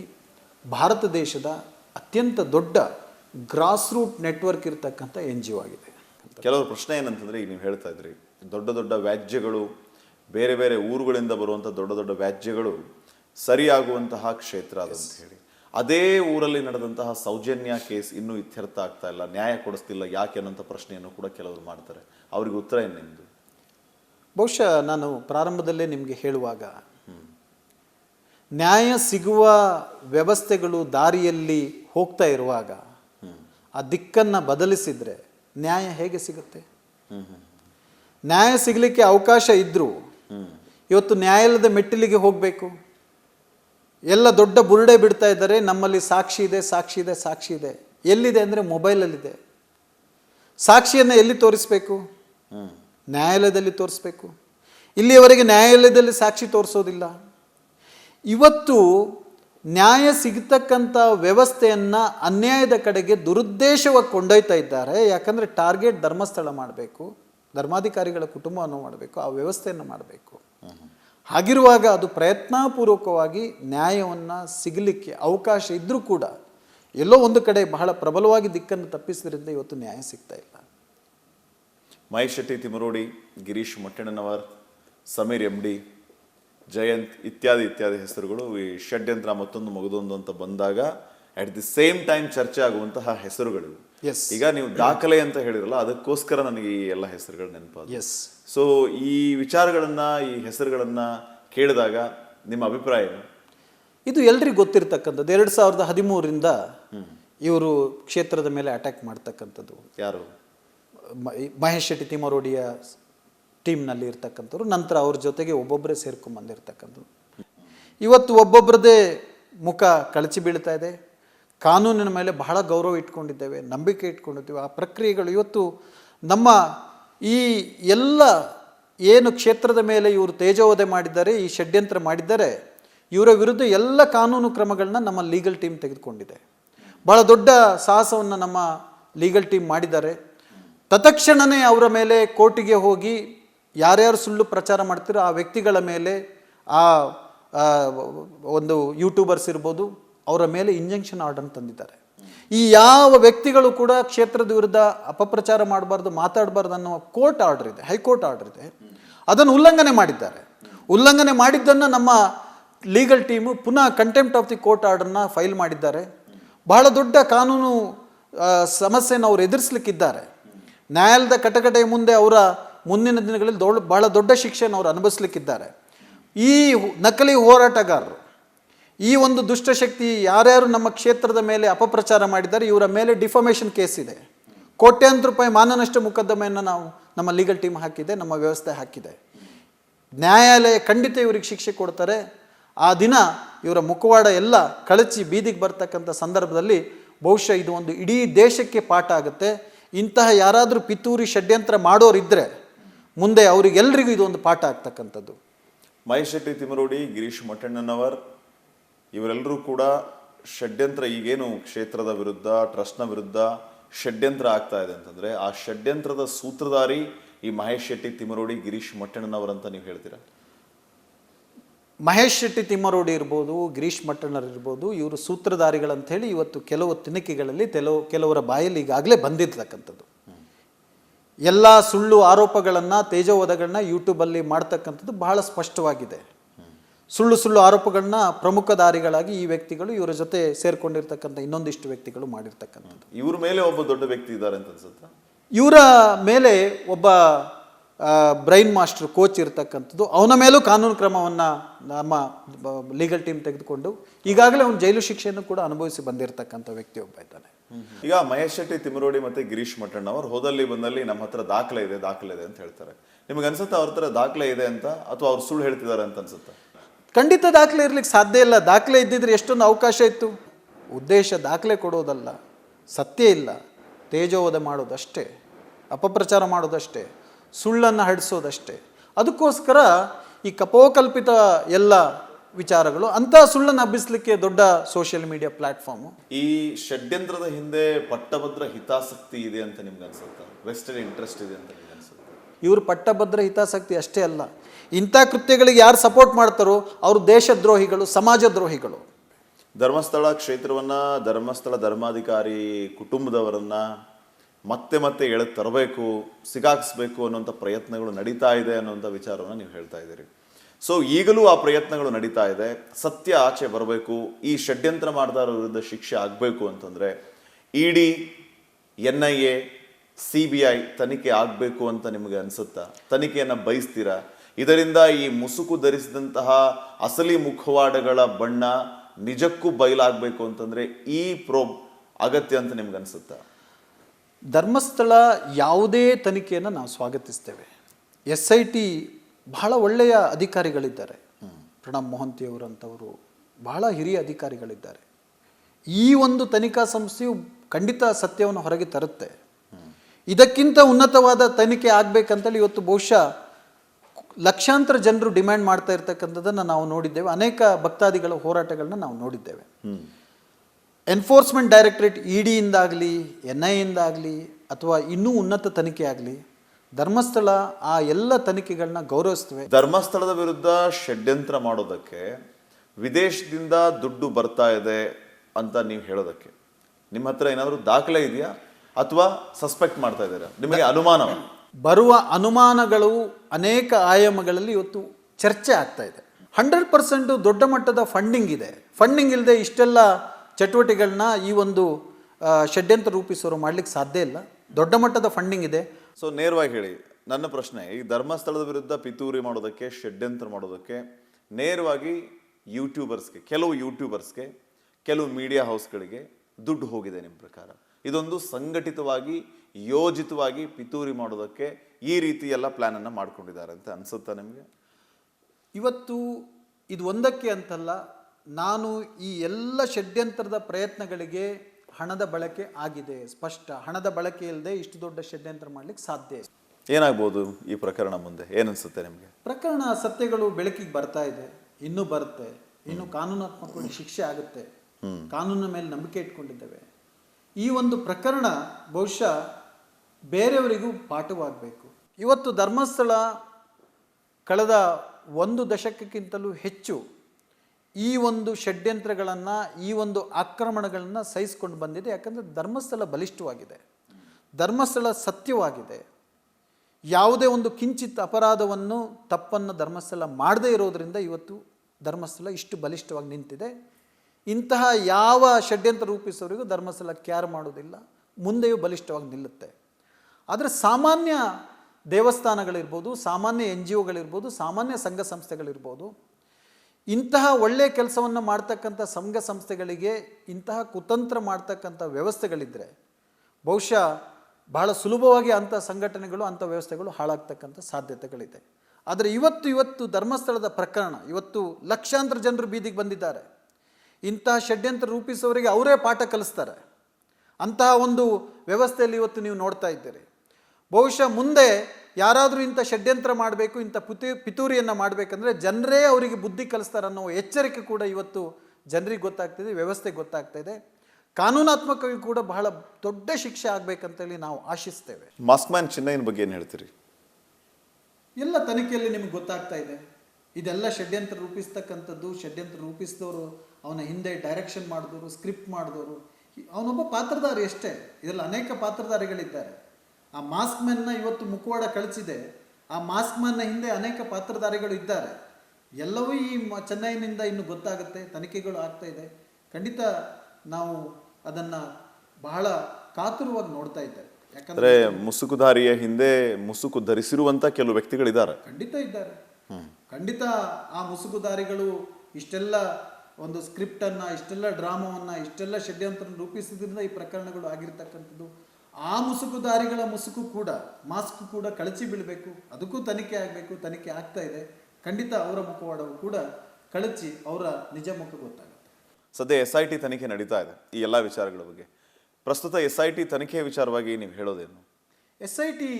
ಭಾರತ ದೇಶದ ಅತ್ಯಂತ ದೊಡ್ಡ ಗ್ರಾಸ್ ರೂಟ್ ನೆಟ್ವರ್ಕ್ ಇರತಕ್ಕಂಥ ಎನ್ ಜಿ ಒ ಆಗಿದೆ. ಕೆಲವರು ಪ್ರಶ್ನೆ ಏನಂತಂದರೆ ಈಗ ನೀವು ಹೇಳ್ತಾ ಇದ್ರಿ ದೊಡ್ಡ ದೊಡ್ಡ ವ್ಯಾಜ್ಯಗಳು ಬೇರೆ ಬೇರೆ ಊರುಗಳಿಂದ ಬರುವಂಥ ದೊಡ್ಡ ದೊಡ್ಡ ವ್ಯಾಜ್ಯಗಳು ಸರಿಯಾಗುವಂತಹ ಕ್ಷೇತ್ರ ಅದು ಅಂತ ಹೇಳಿ. ಅದೇ ಊರಲ್ಲಿ ನಡೆದಂತಹ ಸೌಜನ್ಯ ಕೇಸ್ ಇನ್ನೂ ಇತ್ಯರ್ಥ ಆಗ್ತಾ ಇಲ್ಲ ನ್ಯಾಯ ಕೊಡಿಸ್ತಿಲ್ಲ ಯಾಕೆ ಅನ್ನೋಂಥ ಪ್ರಶ್ನೆಯನ್ನು ಕೂಡ ಕೆಲವರು ಮಾಡ್ತಾರೆ. ಅವ್ರಿಗೆ ಉತ್ತರ ಏನು ನಿಮ್ಮದು ಬಹುಶಃ ನಾನು ಪ್ರಾರಂಭದಲ್ಲೇ ನಿಮಗೆ ಹೇಳುವಾಗ ನ್ಯಾಯ ಸಿಗುವ ವ್ಯವಸ್ಥೆಗಳು ದಾರಿಯಲ್ಲಿ ಹೋಗ್ತಾ ಇರುವಾಗ ಆ ದಿಕ್ಕನ್ನು ಬದಲಿಸಿದರೆ ನ್ಯಾಯ ಹೇಗೆ ಸಿಗುತ್ತೆ? ನ್ಯಾಯ ಸಿಗಲಿಕ್ಕೆ ಅವಕಾಶ ಇದ್ದರೂ ಇವತ್ತು ನ್ಯಾಯಾಲಯದ ಮೆಟ್ಟಿಲಿಗೆ ಹೋಗಬೇಕು. ಎಲ್ಲ ದೊಡ್ಡ ಬುರುಡೆ ಬಿಡ್ತಾ ಇದ್ದಾರೆ, ನಮ್ಮಲ್ಲಿ ಸಾಕ್ಷಿ ಇದೆ ಸಾಕ್ಷಿ ಇದೆ ಸಾಕ್ಷಿ ಇದೆ. ಎಲ್ಲಿದೆ ಅಂದರೆ ಮೊಬೈಲಲ್ಲಿದೆ. ಸಾಕ್ಷಿಯನ್ನು ಎಲ್ಲಿ ತೋರಿಸ್ಬೇಕು? ನ್ಯಾಯಾಲಯದಲ್ಲಿ ತೋರಿಸ್ಬೇಕು. ಇಲ್ಲಿಯವರೆಗೆ ನ್ಯಾಯಾಲಯದಲ್ಲಿ ಸಾಕ್ಷಿ ತೋರಿಸೋದಿಲ್ಲ. ಇವತ್ತು ನ್ಯಾಯ ಸಿಗತಕ್ಕಂಥ ವ್ಯವಸ್ಥೆಯನ್ನು ಅನ್ಯಾಯದ ಕಡೆಗೆ ದುರುದ್ದೇಶವಾಗಿ ಕೊಂಡೊಯ್ತಾ ಇದ್ದಾರೆ. ಯಾಕಂದರೆ ಟಾರ್ಗೆಟ್ ಧರ್ಮಸ್ಥಳ ಮಾಡಬೇಕು, ಧರ್ಮಾಧಿಕಾರಿಗಳ ಕುಟುಂಬವನ್ನು ಮಾಡಬೇಕು, ಆ ವ್ಯವಸ್ಥೆಯನ್ನು ಮಾಡಬೇಕು. ಹಾಗಿರುವಾಗ ಅದು ಪ್ರಯತ್ನಪೂರ್ವಕವಾಗಿ ನ್ಯಾಯವನ್ನು ಸಿಗಲಿಕ್ಕೆ ಅವಕಾಶ ಇದ್ದರೂ ಕೂಡ ಎಲ್ಲೋ ಒಂದು ಕಡೆ ಬಹಳ ಪ್ರಬಲವಾಗಿ ದಿಕ್ಕನ್ನು ತಪ್ಪಿಸಿದ್ರಿಂದ ಇವತ್ತು ನ್ಯಾಯ ಸಿಗ್ತಾ ಇಲ್ಲ. ಮಹೇಶ್ ಶೆಟ್ಟಿ ತಿಮರೋಡಿ ಗಿರೀಶ್ ಮೊಟ್ಟೆಣ್ಣನವರ್, ಸಮೀರ್ ಎಂ ಡಿ ಜಯಂತ್ ಇತ್ಯಾದಿ ಇತ್ಯಾದಿ ಹೆಸರುಗಳು ಈ ಷಡ್ಯಂತ್ರ ಮತ್ತೊಂದು ಮಗದೊಂದು ಅಂತ ಬಂದಾಗ ಅಟ್ ದಿ ಸೇಮ್ ಟೈಮ್ ಚರ್ಚೆ ಆಗುವಂತಹ ಹೆಸರುಗಳು ಈಗ ನೀವು ದಾಖಲೆ ಅಂತ ಹೇಳಿರಲ್ಲ ಅದಕ್ಕೋಸ್ಕರ ನನಗೆ ಈ ಎಲ್ಲ ಹೆಸರುಗಳು ನೆನಪಾದ ಎಸ್ ಸೊ ಈ ವಿಚಾರಗಳನ್ನ ಈ ಹೆಸರುಗಳನ್ನ ಕೇಳಿದಾಗ ನಿಮ್ಮ ಅಭಿಪ್ರಾಯ ಏನು? ಇದು ಎಲ್ರಿಗೂ ಗೊತ್ತಿರತಕ್ಕಂಥದ್ದು. ಎರಡು ಸಾವಿರದ ಹದಿಮೂರರಿಂದ ಇವರು ಕ್ಷೇತ್ರದ ಮೇಲೆ ಅಟ್ಯಾಕ್ ಮಾಡ್ತಕ್ಕಂಥದ್ದು. ಯಾರು? ಮಹೇಶ್ ಶೆಟ್ಟಿ ತಿಮರೋಡಿಯ ಟೀಮ್ನಲ್ಲಿ ಇರ್ತಕ್ಕಂಥವ್ರು, ನಂತರ ಅವ್ರ ಜೊತೆಗೆ ಒಬ್ಬೊಬ್ಬರೇ ಸೇರ್ಕೊಂಬಂದಿರ್ತಕ್ಕಂಥದ್ದು ಇವತ್ತು ಒಬ್ಬೊಬ್ಬರದೇ ಮುಖ ಕಳಚಿ ಬೀಳ್ತಾ ಇದೆ. ಕಾನೂನಿನ ಮೇಲೆ ಬಹಳ ಗೌರವ ಇಟ್ಕೊಂಡಿದ್ದೇವೆ, ನಂಬಿಕೆ ಇಟ್ಕೊಂಡಿದ್ದೇವೆ. ಆ ಪ್ರಕ್ರಿಯೆಗಳು ಇವತ್ತು ನಮ್ಮ ಈ ಎಲ್ಲ ಏನು ಕ್ಷೇತ್ರದ ಮೇಲೆ ಇವರು ತೇಜೋವಧೆ ಮಾಡಿದ್ದಾರೆ, ಈ ಷಡ್ಯಂತ್ರ ಮಾಡಿದ್ದಾರೆ, ಇವರ ವಿರುದ್ಧ ಎಲ್ಲ ಕಾನೂನು ಕ್ರಮಗಳನ್ನ ನಮ್ಮ ಲೀಗಲ್ ಟೀಮ್ ತೆಗೆದುಕೊಂಡಿದೆ. ಬಹಳ ದೊಡ್ಡ ಸಾಹಸವನ್ನು ನಮ್ಮ ಲೀಗಲ್ ಟೀಮ್ ಮಾಡಿದ್ದಾರೆ. ತತ್ಕ್ಷಣವೇ ಅವರ ಮೇಲೆ ಕೋರ್ಟಿಗೆ ಹೋಗಿ ಯಾರ್ಯಾರು ಸುಳ್ಳು ಪ್ರಚಾರ ಮಾಡ್ತಿರೋ ಆ ವ್ಯಕ್ತಿಗಳ ಮೇಲೆ ಆ ಒಂದು ಯೂಟ್ಯೂಬರ್ಸ್ ಇರ್ಬೋದು, ಅವರ ಮೇಲೆ ಇಂಜೆಕ್ಷನ್ ಆರ್ಡರ್ ತಂದಿದ್ದಾರೆ. ಈ ಯಾವ ವ್ಯಕ್ತಿಗಳು ಕೂಡ ಕ್ಷೇತ್ರದ ವಿರುದ್ಧ ಅಪಪ್ರಚಾರ ಮಾಡಬಾರ್ದು, ಮಾತಾಡಬಾರ್ದು ಅನ್ನೋ ಕೋರ್ಟ್ ಆರ್ಡರ್ ಇದೆ, ಹೈಕೋರ್ಟ್ ಆರ್ಡರ್ ಇದೆ. ಅದನ್ನು ಉಲ್ಲಂಘನೆ ಮಾಡಿದ್ದಾರೆ. ಉಲ್ಲಂಘನೆ ಮಾಡಿದ್ದನ್ನು ನಮ್ಮ ಲೀಗಲ್ ಟೀಮು ಪುನಃ ಕಂಟೆಂಪ್ಟ್ ಆಫ್ ದಿ ಕೋರ್ಟ್ ಆರ್ಡರ್ನ ಫೈಲ್ ಮಾಡಿದ್ದಾರೆ. ಬಹಳ ದೊಡ್ಡ ಕಾನೂನು ಸಮಸ್ಯೆಯನ್ನು ಅವರು ಎದುರಿಸಲಿಕ್ಕಿದ್ದಾರೆ. ನ್ಯಾಯಾಲಯದ ಕಟಕಟೆಯ ಮುಂದೆ ಅವರ ಮುಂದಿನ ದಿನಗಳಲ್ಲಿ ದೊಡ್ಡ, ಬಹಳ ದೊಡ್ಡ ಶಿಕ್ಷೆಯನ್ನು ಅವರು ಅನುಭವಿಸ್ಲಿಕ್ಕಿದ್ದಾರೆ. ಈ ನಕಲಿ ಹೋರಾಟಗಾರರು, ಈ ಒಂದು ದುಷ್ಟಶಕ್ತಿ ಯಾರ್ಯಾರು ನಮ್ಮ ಕ್ಷೇತ್ರದ ಮೇಲೆ ಅಪಪ್ರಚಾರ ಮಾಡಿದ್ದಾರೆ, ಇವರ ಮೇಲೆ ಡಿಫಾಮೇಷನ್ ಕೇಸ್ ಇದೆ. ಕೋಟ್ಯಾಂತರ ರೂಪಾಯಿ ಮಾನನಷ್ಟ ಮೊಕದ್ದಮೆಯನ್ನು ನಾವು ನಮ್ಮ ಲೀಗಲ್ ಟೀಮ್ ಹಾಕಿದೆ, ನಮ್ಮ ವ್ಯವಸ್ಥೆ ಹಾಕಿದೆ. ನ್ಯಾಯಾಲಯ ಖಂಡಿತ ಇವ್ರಿಗೆ ಶಿಕ್ಷೆ ಕೊಡ್ತಾರೆ. ಆ ದಿನ ಇವರ ಮುಖವಾಡ ಎಲ್ಲ ಕಳಚಿ ಬೀದಿಗೆ ಬರ್ತಕ್ಕಂಥ ಸಂದರ್ಭದಲ್ಲಿ ಬಹುಶಃ ಇದು ಒಂದು ಇಡೀ ದೇಶಕ್ಕೆ ಪಾಠ ಆಗುತ್ತೆ. ಇಂತಹ ಯಾರಾದರೂ ಪಿತೂರಿ ಷಡ್ಯಂತ್ರ ಮಾಡೋರಿದ್ದರೆ ಮುಂದೆ ಅವರಿಗೆಲ್ಲರಿಗೂ ಇದೊಂದು ಪಾಠ ಆಗ್ತಕ್ಕಂಥದ್ದು. ಮಹೇಶ್ ಶೆಟ್ಟಿ ತಿಮರೋಡಿ ಗಿರೀಶ್ ಮಠಣ್ಣನವರ್ ಇವರೆಲ್ಲರೂ ಕೂಡ ಷಡ್ಯಂತ್ರ ಈಗೇನು ಕ್ಷೇತ್ರದ ವಿರುದ್ಧ ಟ್ರಸ್ಟ್ನ ವಿರುದ್ಧ ಷಡ್ಯಂತ್ರ ಆಗ್ತಾ ಇದೆ ಅಂತಂದ್ರೆ ಆ ಷಡ್ಯಂತ್ರದ ಸೂತ್ರಧಾರಿ ಈ ಮಹೇಶ್ ಶೆಟ್ಟಿ ತಿಮರೋಡಿ ಗಿರೀಶ್ ಮಠಣ್ಣನವರ್ ಅಂತ ನೀವು ಹೇಳ್ತೀರಾ? ಮಹೇಶ್ ಶೆಟ್ಟಿ ತಿಮ್ಮರೋಡಿ ಇರ್ಬೋದು ಗಿರೀಶ್ ಮಟ್ಟಣ್ಣರ್ ಇರ್ಬೋದು ಇವರು ಸೂತ್ರಧಾರಿಗಳಂಥೇಳಿ ಇವತ್ತು ಕೆಲವು ತಿನಿಕೆಗಳಲ್ಲಿ ಕೆಲವು ಕೆಲವರ ಬಾಯಲ್ಲಿ ಈಗಾಗಲೇ ಬಂದಿರ್ತಕ್ಕಂಥದ್ದು. ಎಲ್ಲ ಸುಳ್ಳು ಆರೋಪಗಳನ್ನು ತೇಜೋವಧಗಳನ್ನ ಯೂಟ್ಯೂಬಲ್ಲಿ ಮಾಡ್ತಕ್ಕಂಥದ್ದು ಬಹಳ ಸ್ಪಷ್ಟವಾಗಿದೆ. ಸುಳ್ಳು ಸುಳ್ಳು ಆರೋಪಗಳನ್ನ ಪ್ರಮುಖ ದಾರಿಗಳಾಗಿ ಈ ವ್ಯಕ್ತಿಗಳು ಇವರ ಜೊತೆ ಸೇರ್ಕೊಂಡಿರ್ತಕ್ಕಂಥ ಇನ್ನೊಂದಿಷ್ಟು ವ್ಯಕ್ತಿಗಳು ಮಾಡಿರ್ತಕ್ಕಂಥದ್ದು. ಇವ್ರ ಮೇಲೆ ಒಬ್ಬ ದೊಡ್ಡ ವ್ಯಕ್ತಿ ಇದ್ದಾರೆ ಅಂತ ಅನ್ಸುತ್ತಾ? ಇವರ ಮೇಲೆ ಒಬ್ಬ ಬ್ರೈನ್ ಮಾಸ್ಟರ್ ಕೋಚ್ ಇರತಕ್ಕಂಥದ್ದು. ಅವನ ಮೇಲೂ ಕಾನೂನು ಕ್ರಮವನ್ನು ನಮ್ಮ ಲೀಗಲ್ ಟೀಮ್ ತೆಗೆದುಕೊಂಡು ಈಗಾಗಲೇ ಅವನು ಜೈಲು ಶಿಕ್ಷೆಯನ್ನು ಕೂಡ ಅನುಭವಿಸಿ ಬಂದಿರತಕ್ಕಂಥ ವ್ಯಕ್ತಿ ಒಬ್ಬ ಇದ್ದಾನೆ. ಈಗ ಮಹೇಶ್ ಶೆಟ್ಟಿ ತಿಮರೋಡಿ ಮತ್ತೆ ಗಿರೀಶ್ ಮಠಣ್ಣವರ್ ಹೋದಲ್ಲಿ ಬಂದಲ್ಲಿ ನಮ್ಮ ಹತ್ರ ದಾಖಲೆ ಇದೆ ದಾಖಲೆ ಇದೆ ಅಂತ ಹೇಳ್ತಾರೆ. ನಿಮ್ಗೆ ಅನ್ಸುತ್ತಾ ಅವ್ರ ಹತ್ರ ದಾಖಲೆ ಇದೆ ಅಂತ ಅಥವಾ ಅವ್ರು ಸುಳ್ಳು ಹೇಳ್ತಿದ್ದಾರೆ ಅಂತ ಅನ್ಸುತ್ತಾ? ಖಂಡಿತ ದಾಖಲೆ ಇರ್ಲಿಕ್ಕೆ ಸಾಧ್ಯ ಇಲ್ಲ. ದಾಖಲೆ ಇದ್ದಿದ್ರೆ ಎಷ್ಟೊಂದು ಅವಕಾಶ ಇತ್ತು. ಉದ್ದೇಶ ದಾಖಲೆ ಕೊಡೋದಲ್ಲ. ಸತ್ಯ ಇಲ್ಲ. ತೇಜೋವಧೆ ಮಾಡೋದಷ್ಟೇ. ಅಪಪ್ರಚಾರ ಮಾಡೋದಷ್ಟೇ. ಸುಳ್ಳನ್ನು ಹಡಿಸೋದಷ್ಟೇ ಅದಕ್ಕೋಸ್ಕರ ಈ ಕಪೋಕಲ್ಪಿತ ಎಲ್ಲ ವಿಚಾರಗಳು. ಅಂತ ಸುಳ್ಳನ್ನು ಹಬ್ಬಿಸಲಿಕ್ಕೆ ದೊಡ್ಡ ಸೋಷಿಯಲ್ ಮೀಡಿಯಾ ಪ್ಲಾಟ್ಫಾರ್ಮ್ ಈ ಷಡ್ಯಂತ್ರದ ಹಿಂದೆ ಪಟ್ಟಭದ್ರ ಹಿತಾಸಕ್ತಿ ಇದೆ ಅಂತ ನಿಮ್ಗೆ ಅನ್ಸುತ್ತೆ? ವೆಸ್ಟರ್ನ್ ಇಂಟ್ರೆಸ್ಟ್ ಇದೆ ಅಂತ ನಿಮ್ಗೆ ಅನ್ಸುತ್ತೆ? ಇವರು ಪಟ್ಟಭದ್ರ ಹಿತಾಸಕ್ತಿ ಅಷ್ಟೇ ಅಲ್ಲ. ಇಂಥ ಕೃತ್ಯಗಳಿಗೆ ಯಾರು ಸಪೋರ್ಟ್ ಮಾಡ್ತಾರೋ ಅವರು ದೇಶದ್ರೋಹಿಗಳು ಸಮಾಜ ದ್ರೋಹಿಗಳು ಧರ್ಮಸ್ಥಳ ಕ್ಷೇತ್ರವನ್ನು ಧರ್ಮಸ್ಥಳ ಧರ್ಮಾಧಿಕಾರಿ ಕುಟುಂಬದವರನ್ನು ಮತ್ತೆ ಮತ್ತೆ ಎಳೆ ತರಬೇಕು ಸಿಗಾಕ್ಸ್ಬೇಕು ಅನ್ನೋಂಥ ಪ್ರಯತ್ನಗಳು ನಡೀತಾ ಇದೆ ಅನ್ನೋಂಥ ವಿಚಾರವನ್ನು ನೀವು ಹೇಳ್ತಾ ಇದ್ದೀರಿ. ಸೊ ಈಗಲೂ ಆ ಪ್ರಯತ್ನಗಳು ನಡೀತಾ ಇದೆ. ಸತ್ಯ ಆಚೆ ಬರಬೇಕು. ಈ ಷಡ್ಯಂತ್ರ ಮಾಡಿದವರ ವಿರುದ್ಧ ಶಿಕ್ಷೆ ಆಗಬೇಕು ಅಂತಂದರೆ E D, N I A, C B I ತನಿಖೆ ಆಗಬೇಕು ಅಂತ ನಿಮಗೆ ಅನಿಸುತ್ತಾ? ತನಿಖೆಯನ್ನು ಬಯಸ್ತೀರಾ? ಇದರಿಂದ ಈ ಮುಸುಕು ಧರಿಸಿದಂತಹ ಅಸಲಿ ಮುಖವಾಡಗಳ ಬಣ್ಣ ನಿಜಕ್ಕೂ ಬಯಲಾಗಬೇಕು ಅಂತಂದರೆ ಈ ಪ್ರೋಬ್ ಅಗತ್ಯ ಅಂತ ನಿಮ್ಗೆ ಅನಿಸುತ್ತಾ? ಧರ್ಮಸ್ಥಳ ಯಾವುದೇ ತನಿಖೆಯನ್ನು ನಾವು ಸ್ವಾಗತಿಸ್ತೇವೆ. ಎಸ್ ಐ ಟಿ ಬಹಳ ಒಳ್ಳೆಯ ಅಧಿಕಾರಿಗಳಿದ್ದಾರೆ. ಪ್ರಣಬ್ ಮೊಹಂತಿಯವರಂಥವರು ಬಹಳ ಹಿರಿಯ ಅಧಿಕಾರಿಗಳಿದ್ದಾರೆ. ಈ ಒಂದು ತನಿಖಾ ಸಂಸ್ಥೆಯು ಖಂಡಿತ ಸತ್ಯವನ್ನು ಹೊರಗೆ ತರುತ್ತೆ. ಇದಕ್ಕಿಂತ ಉನ್ನತವಾದ ತನಿಖೆ ಆಗಬೇಕಂತೇಳಿ ಇವತ್ತು ಬಹುಶಃ ಲಕ್ಷಾಂತರ ಜನರು ಡಿಮ್ಯಾಂಡ್ ಮಾಡ್ತಾ ಇರ್ತಕ್ಕಂಥದ್ದನ್ನು ನಾವು ನೋಡಿದ್ದೇವೆ. ಅನೇಕ ಭಕ್ತಾದಿಗಳ ಹೋರಾಟಗಳನ್ನ ನಾವು ನೋಡಿದ್ದೇವೆ. ಎನ್ಫೋರ್ಸ್ಮೆಂಟ್ ಡೈರೆಕ್ಟರೇಟ್ ಇ ಡಿಯಿಂದಾಗಲಿ ಎನ್ ಐ ಇಂದಾಗಲಿ ಅಥವಾ ಇನ್ನೂ ಉನ್ನತ ತನಿಖೆ ಆಗಲಿ ಧರ್ಮಸ್ಥಳ ಆ ಎಲ್ಲ ತನಿಖೆಗಳನ್ನ ಗೌರವಿಸ್ತೇವೆ. ಧರ್ಮಸ್ಥಳದ ವಿರುದ್ಧ ಷಡ್ಯಂತ್ರ ಮಾಡೋದಕ್ಕೆ ವಿದೇಶದಿಂದ ದುಡ್ಡು ಬರ್ತಾ ಇದೆ ಅಂತ ನೀವು ಹೇಳೋದಕ್ಕೆ. ನಿಮ್ಮ ಹತ್ರ ಏನಾದರೂ ದಾಖಲೆ ಇದೆಯಾ? ಅಥವಾ ಸಸ್ಪೆಕ್ಟ್ ಮಾಡ್ತಾ ಇದ್ದೀರಾ? ನಿಮಗೆ ಅನುಮಾನ? ಬರುವ ಅನುಮಾನಗಳು ಅನೇಕ ಆಯಾಮಗಳಲ್ಲಿ ಇವತ್ತು ಚರ್ಚೆ ಆಗ್ತಾ ಇದೆ. ಹಂಡ್ರೆಡ್ ಪರ್ಸೆಂಟು ದೊಡ್ಡ ಮಟ್ಟದ ಫಂಡಿಂಗ್ ಇದೆ. ಫಂಡಿಂಗ್ ಇಲ್ಲದೆ ಇಷ್ಟೆಲ್ಲ ಚಟುವಟಿಕೆಗಳನ್ನ ಈ ಒಂದು ಷಡ್ಯಂತ್ರ ರೂಪಿಸೋರು ಮಾಡ್ಲಿಕ್ಕೆ ಸಾಧ್ಯ ಇಲ್ಲ. ದೊಡ್ಡ ಮಟ್ಟದ ಫಂಡಿಂಗ್ ಇದೆ. ಸೊ ನೇರವಾಗಿ ಹೇಳಿ, ನನ್ನ ಪ್ರಶ್ನೆ, ಈ ಧರ್ಮಸ್ಥಳದ ವಿರುದ್ಧ ಪಿತೂರಿ ಮಾಡೋದಕ್ಕೆ, ಷಡ್ಯಂತ್ರ ಮಾಡೋದಕ್ಕೆ, ನೇರವಾಗಿ ಯೂಟ್ಯೂಬರ್ಸ್ಗೆ ಕೆಲವು ಯೂಟ್ಯೂಬರ್ಸ್ಗೆ ಕೆಲವು ಮೀಡಿಯಾ ಹೌಸ್ಗಳಿಗೆ ದುಡ್ಡು ಹೋಗಿದೆ ನಿಮ್ಮ ಪ್ರಕಾರ. ಇದೊಂದು ಸಂಘಟಿತವಾಗಿ, ಯೋಜಿತವಾಗಿ ಪಿತೂರಿ ಮಾಡೋದಕ್ಕೆ ಈ ರೀತಿ ಎಲ್ಲ ಪ್ಲ್ಯಾನನ್ನು ಮಾಡ್ಕೊಂಡಿದ್ದಾರೆ ಅಂತ ಅನಿಸುತ್ತಾ ನಿಮಗೆ? ಇವತ್ತು ಇದು ಒಂದಕ್ಕೆ ಅಂತಲ್ಲ, ನಾನು ಈ ಎಲ್ಲ ಷಡ್ಯಂತ್ರದ ಪ್ರಯತ್ನಗಳಿಗೆ ಹಣದ ಬಳಕೆ ಆಗಿದೆ. ಸ್ಪಷ್ಟ. ಹಣದ ಬಳಕೆ ಇಲ್ಲದೆ ಇಷ್ಟು ದೊಡ್ಡ ಷಡ್ಯಂತ್ರ ಮಾಡ್ಲಿಕ್ಕೆ ಸಾಧ್ಯ ಏನಾಗ್ಬೋದು ಈ ಪ್ರಕರಣ ಮುಂದೆ? ಏನನ್ಸುತ್ತೆ ನಿಮಗೆ? ಪ್ರಕರಣ ಸತ್ಯಗಳು ಬೆಳಕಿಗೆ ಬರ್ತಾ ಇದೆ. ಇನ್ನೂ ಬರುತ್ತೆ. ಇನ್ನು ಕಾನೂನಾತ್ಮಕವಾಗಿ ಶಿಕ್ಷೆ ಆಗುತ್ತೆ. ಕಾನೂನಿನ ಮೇಲೆ ನಂಬಿಕೆ ಇಟ್ಕೊಂಡಿದ್ದೇವೆ. ಈ ಒಂದು ಪ್ರಕರಣ ಬಹುಶಃ ಬೇರೆಯವರಿಗೂ ಪಾಠವಾಗಬೇಕು. ಇವತ್ತು ಧರ್ಮಸ್ಥಳ ಕಳೆದ ಒಂದು ದಶಕಕ್ಕಿಂತಲೂ ಹೆಚ್ಚು ಈ ಒಂದು ಷಡ್ಯಂತ್ರಗಳನ್ನು, ಈ ಒಂದು ಆಕ್ರಮಣಗಳನ್ನು ಸಹಿಸ್ಕೊಂಡು ಬಂದಿದೆ. ಯಾಕಂದರೆ ಧರ್ಮಸ್ಥಳ ಬಲಿಷ್ಠವಾಗಿದೆ. ಧರ್ಮಸ್ಥಳ ಸತ್ಯವಾಗಿದೆ. ಯಾವುದೇ ಒಂದು ಕಿಂಚಿತ್ ಅಪರಾಧವನ್ನು, ತಪ್ಪನ್ನು ಧರ್ಮಸ್ಥಳ ಮಾಡದೇ ಇರೋದರಿಂದ ಇವತ್ತು ಧರ್ಮಸ್ಥಳ ಇಷ್ಟು ಬಲಿಷ್ಠವಾಗಿ ನಿಂತಿದೆ. ಇಂತಹ ಯಾವ ಷಡ್ಯಂತ್ರ ರೂಪಿಸೋರಿಗೂ ಧರ್ಮಸ್ಥಳ ಕ್ಯಾರ್ ಮಾಡೋದಿಲ್ಲ. ಮುಂದೆಯೂ ಬಲಿಷ್ಠವಾಗಿ ನಿಲ್ಲುತ್ತೆ. ಆದರೆ ಸಾಮಾನ್ಯ ದೇವಸ್ಥಾನಗಳಿರ್ಬೋದು, ಸಾಮಾನ್ಯ ಎನ್ ಜಿ ಒಗಳಿರ್ಬೋದು ಸಾಮಾನ್ಯ ಸಂಘ ಸಂಸ್ಥೆಗಳಿರ್ಬೋದು ಇಂತಹ ಒಳ್ಳೆಯ ಕೆಲಸವನ್ನು ಮಾಡ್ತಕ್ಕಂಥ ಸಂಘ ಸಂಸ್ಥೆಗಳಿಗೆ ಇಂತಹ ಕುತಂತ್ರ ಮಾಡ್ತಕ್ಕಂಥ ವ್ಯವಸ್ಥೆಗಳಿದ್ದರೆ ಬಹುಶಃ ಬಹಳ ಸುಲಭವಾಗಿ ಅಂಥ ಸಂಘಟನೆಗಳು, ಅಂಥ ವ್ಯವಸ್ಥೆಗಳು ಹಾಳಾಗ್ತಕ್ಕಂಥ ಸಾಧ್ಯತೆಗಳಿದೆ. ಆದರೆ ಇವತ್ತು ಇವತ್ತು ಧರ್ಮಸ್ಥಳದ ಪ್ರಕರಣ, ಇವತ್ತು ಲಕ್ಷಾಂತರ ಜನರು ಬೀದಿಗೆ ಬಂದಿದ್ದಾರೆ. ಇಂತಹ ಷಡ್ಯಂತ್ರ ರೂಪಿಸುವವರಿಗೆ ಅವರೇ ಪಾಠ ಕಲಿಸ್ತಾರೆ. ಅಂತಹ ಒಂದು ವ್ಯವಸ್ಥೆಯಲ್ಲಿ ಇವತ್ತು ನೀವು ನೋಡ್ತಾ ಇದ್ದೀರಿ. ಬಹುಶಃ ಮುಂದೆ ಯಾರಾದರೂ ಇಂಥ ಷಡ್ಯಂತ್ರ ಮಾಡಬೇಕು ಇಂಥ ಪುತಿ ಪಿತೂರಿಯನ್ನು ಮಾಡಬೇಕಂದ್ರೆ ಜನರೇ ಅವರಿಗೆ ಬುದ್ಧಿ ಕಲಿಸ್ತಾರೆ ಅನ್ನೋ ಎಚ್ಚರಿಕೆ ಕೂಡ ಇವತ್ತು ಜನರಿಗೆ ಗೊತ್ತಾಗ್ತಿದೆ ವ್ಯವಸ್ಥೆ ಗೊತ್ತಾಗ್ತಾ ಇದೆ ಕಾನೂನಾತ್ಮಕವಾಗಿ ಕೂಡ ಬಹಳ ದೊಡ್ಡ ಶಿಕ್ಷೆ ಆಗಬೇಕಂತೇಳಿ ನಾವು ಆಶಿಸ್ತೇವೆ. ಮಾಸ್ಕ್ ಮ್ಯಾನ್ ಚಿನ್ನಯ್ಯನ ಬಗ್ಗೆ ಏನು ಹೇಳ್ತೀರಿ? ಎಲ್ಲ ತನಿಖೆಯಲ್ಲಿ ನಿಮಗೆ ಗೊತ್ತಾಗ್ತಾ ಇದೆ. ಇದೆಲ್ಲ ಷಡ್ಯಂತ್ರ ರೂಪಿಸ್ತಕ್ಕಂಥದ್ದು ಷಡ್ಯಂತ್ರ ರೂಪಿಸಿದವರು ಅವನ ಹಿಂದೆ ಡೈರೆಕ್ಷನ್ ಮಾಡಿದವರು ಸ್ಕ್ರಿಪ್ಟ್ ಮಾಡಿದವರು ಅವನೊಬ್ಬ ಪಾತ್ರಧಾರಿ ಅಷ್ಟೇ. ಇದರಲ್ಲಿ ಅನೇಕ ಪಾತ್ರಧಾರಿಗಳಿದ್ದಾರೆ. ಆ ಮಾಸ್ಕ್ ಮ್ಯಾನ್ನ ಇವತ್ತು ಮುಖವಾಡ ಕಳಿಸಿದೆ. ಆ ಮಾಸ್ಕ್ ಮ್ಯಾನ್ನ ಹಿಂದೆ ಅನೇಕ ಪಾತ್ರಧಾರಿಗಳು ಇದ್ದಾರೆ. ಎಲ್ಲವೂ ಈ ಚೆನ್ನೈನಿಂದ ಇನ್ನು ಗೊತ್ತಾಗುತ್ತೆ ತನಿಖೆಗಳು ಆಗ್ತಾ ಇದೆ. ಖಂಡಿತ ನಾವು ಅದನ್ನು ಬಹಳ ಕಾತುರವಾಗಿ ನೋಡ್ತಾ ಇದ್ದೇವೆ. ಯಾಕಂದ್ರೆ ಮುಸುಕುಧಾರಿಯ ಹಿಂದೆ ಮುಸುಕು ಧರಿಸಿರುವಂತ ಕೆಲವು ವ್ಯಕ್ತಿಗಳಿದ್ದಾರೆ. ಖಂಡಿತ ಇದ್ದಾರೆ. ಖಂಡಿತ ಆ ಮುಸುಕುಧಾರಿಗಳು ಇಷ್ಟೆಲ್ಲ ಒಂದು ಸ್ಕ್ರಿಪ್ಟ್ ಅನ್ನ ಇಷ್ಟೆಲ್ಲ ಡ್ರಾಮವನ್ನ ಇಷ್ಟೆಲ್ಲ ಷಡ್ಯಂತ್ರ ರೂಪಿಸಿದ್ರಿಂದ ಈ ಪ್ರಕರಣಗಳು ಆಗಿರ್ತಕ್ಕಂಥದ್ದು ಆ ಮುಸುಕುದಾರಿಗಳ ಮುಸುಕು ಕೂಡ ಮಾಸ್ಕ್ ಕೂಡ ಕಳಚಿ ಬೀಳಬೇಕು ಅದಕ್ಕೂ ತನಿಖೆ ಆಗಬೇಕು ತನಿಖೆ ಆಗ್ತಾ ಇದೆ. ಖಂಡಿತ ಅವರ ಮುಖವಾಡವು ಕೂಡ ಕಳಚಿ ಅವರ ನಿಜ ಮುಖ ಗೊತ್ತಾಗುತ್ತೆ. ಸದ್ಯ ಎಸ್ ಐ ಟಿ ತನಿಖೆ ನಡೀತಾ ಇದೆ ಈ ಎಲ್ಲ ವಿಚಾರಗಳ ಬಗ್ಗೆ. ಪ್ರಸ್ತುತ ಎಸ್ ಐ ಟಿ ತನಿಖೆಯ ವಿಚಾರವಾಗಿ ನೀವು ಹೇಳೋದೇನು? ಎಸ್ ಐ ಟಿ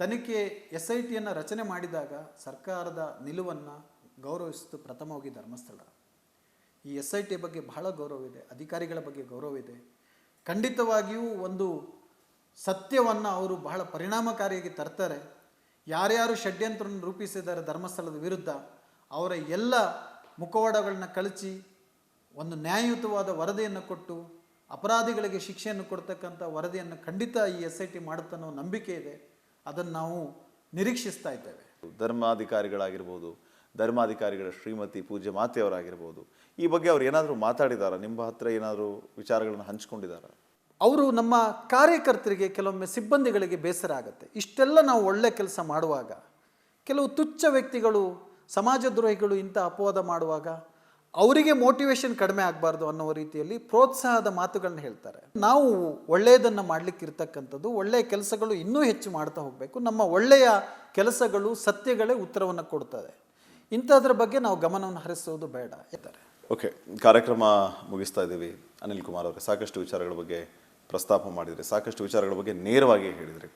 ತನಿಖೆ ಎಸ್ ಐ ಟಿಯನ್ನು ರಚನೆ ಮಾಡಿದಾಗ ಸರ್ಕಾರದ ನಿಲುವನ್ನು ಗೌರವಿಸಿತು ಪ್ರಥಮವಾಗಿ ಧರ್ಮಸ್ಥಳ. ಈ ಎಸ್ ಐ ಟಿ ಬಗ್ಗೆ ಬಹಳ ಗೌರವ ಇದೆ ಅಧಿಕಾರಿಗಳ ಬಗ್ಗೆ ಗೌರವ ಇದೆ ಖಂಡಿತವಾಗಿಯೂ ಒಂದು ಸತ್ಯವನ್ನು ಅವರು ಬಹಳ ಪರಿಣಾಮಕಾರಿಯಾಗಿ ತರ್ತಾರೆ. ಯಾರ್ಯಾರು ಷಡ್ಯಂತ್ರವನ್ನು ರೂಪಿಸಿದ್ದಾರೆ ಧರ್ಮಸ್ಥಳದ ವಿರುದ್ಧ, ಅವರ ಎಲ್ಲ ಮುಖವಾಡಗಳನ್ನ ಕಳಚಿ ಒಂದು ನ್ಯಾಯಯುತವಾದ ವರದಿಯನ್ನು ಕೊಟ್ಟು, ಅಪರಾಧಿಗಳಿಗೆ ಶಿಕ್ಷೆಯನ್ನು ಕೊಡ್ತಕ್ಕಂಥ ವರದಿಯನ್ನು ಖಂಡಿತ ಈ ಎಸ್ ಐ ಟಿ ಮಾಡುತ್ತನ್ನೋ ನಂಬಿಕೆ ಇದೆ. ಅದನ್ನು ನಾವು ನಿರೀಕ್ಷಿಸ್ತಾ ಇದ್ದೇವೆ. ಧರ್ಮಾಧಿಕಾರಿಗಳಾಗಿರ್ಬೋದು, ಧರ್ಮಾಧಿಕಾರಿಗಳ ಶ್ರೀಮತಿ ಪೂಜ್ಯ ಮಾತೆಯವರಾಗಿರ್ಬೋದು, ಈ ಬಗ್ಗೆ ಅವ್ರು ಏನಾದರೂ ಮಾತಾಡಿದಾರಾ? ನಿಮ್ಮ ಹತ್ರ ಏನಾದರೂ ವಿಚಾರಗಳನ್ನು ಹಂಚ್ಕೊಂಡಿದಾರ? ಅವರು ನಮ್ಮ ಕಾರ್ಯಕರ್ತರಿಗೆ ಕೆಲವೊಮ್ಮೆ ಸಿಬ್ಬಂದಿಗಳಿಗೆ ಬೇಸರ ಆಗುತ್ತೆ ಇಷ್ಟೆಲ್ಲ ನಾವು ಒಳ್ಳೆ ಕೆಲಸ ಮಾಡುವಾಗ, ಕೆಲವು ತುಚ್ಛ ವ್ಯಕ್ತಿಗಳು, ಸಮಾಜದ್ರೋಹಿಗಳು ಇಂಥ ಅಪವಾದ ಮಾಡುವಾಗ ಅವರಿಗೆ ಮೋಟಿವೇಶನ್ ಕಡಿಮೆ ಆಗಬಾರ್ದು ಅನ್ನೋ ರೀತಿಯಲ್ಲಿ ಪ್ರೋತ್ಸಾಹದ ಮಾತುಗಳನ್ನ ಹೇಳ್ತಾರೆ. ನಾವು ಒಳ್ಳೆಯದನ್ನು ಮಾಡಲಿಕ್ಕೆ ಇರ್ತಕ್ಕಂಥದ್ದು ಒಳ್ಳೆಯ ಕೆಲಸಗಳು ಇನ್ನೂ ಹೆಚ್ಚು ಮಾಡ್ತಾ ಹೋಗಬೇಕು. ನಮ್ಮ ಒಳ್ಳೆಯ ಕೆಲಸಗಳು ಸತ್ಯಗಳೇ ಉತ್ತರವನ್ನು ಕೊಡ್ತದೆ. ಇಂಥದ್ರ ಬಗ್ಗೆ ನಾವು ಗಮನವನ್ನು ಹರಿಸೋದು ಬೇಡ ಓಕೆ ಕಾರ್ಯಕ್ರಮ ಮುಗಿಸ್ತಾ ಇದ್ದೀವಿ. ಅನಿಲ್ ಕುಮಾರ್ ಅವರೇ, ಸಾಕಷ್ಟು ವಿಚಾರಗಳ ಬಗ್ಗೆ ಪ್ರಸ್ತಾಪ ಮಾಡಿದರೆ, ಸಾಕಷ್ಟು ವಿಚಾರಗಳ ಬಗ್ಗೆ ನೇರವಾಗಿ ಹೇಳಿದರೆ.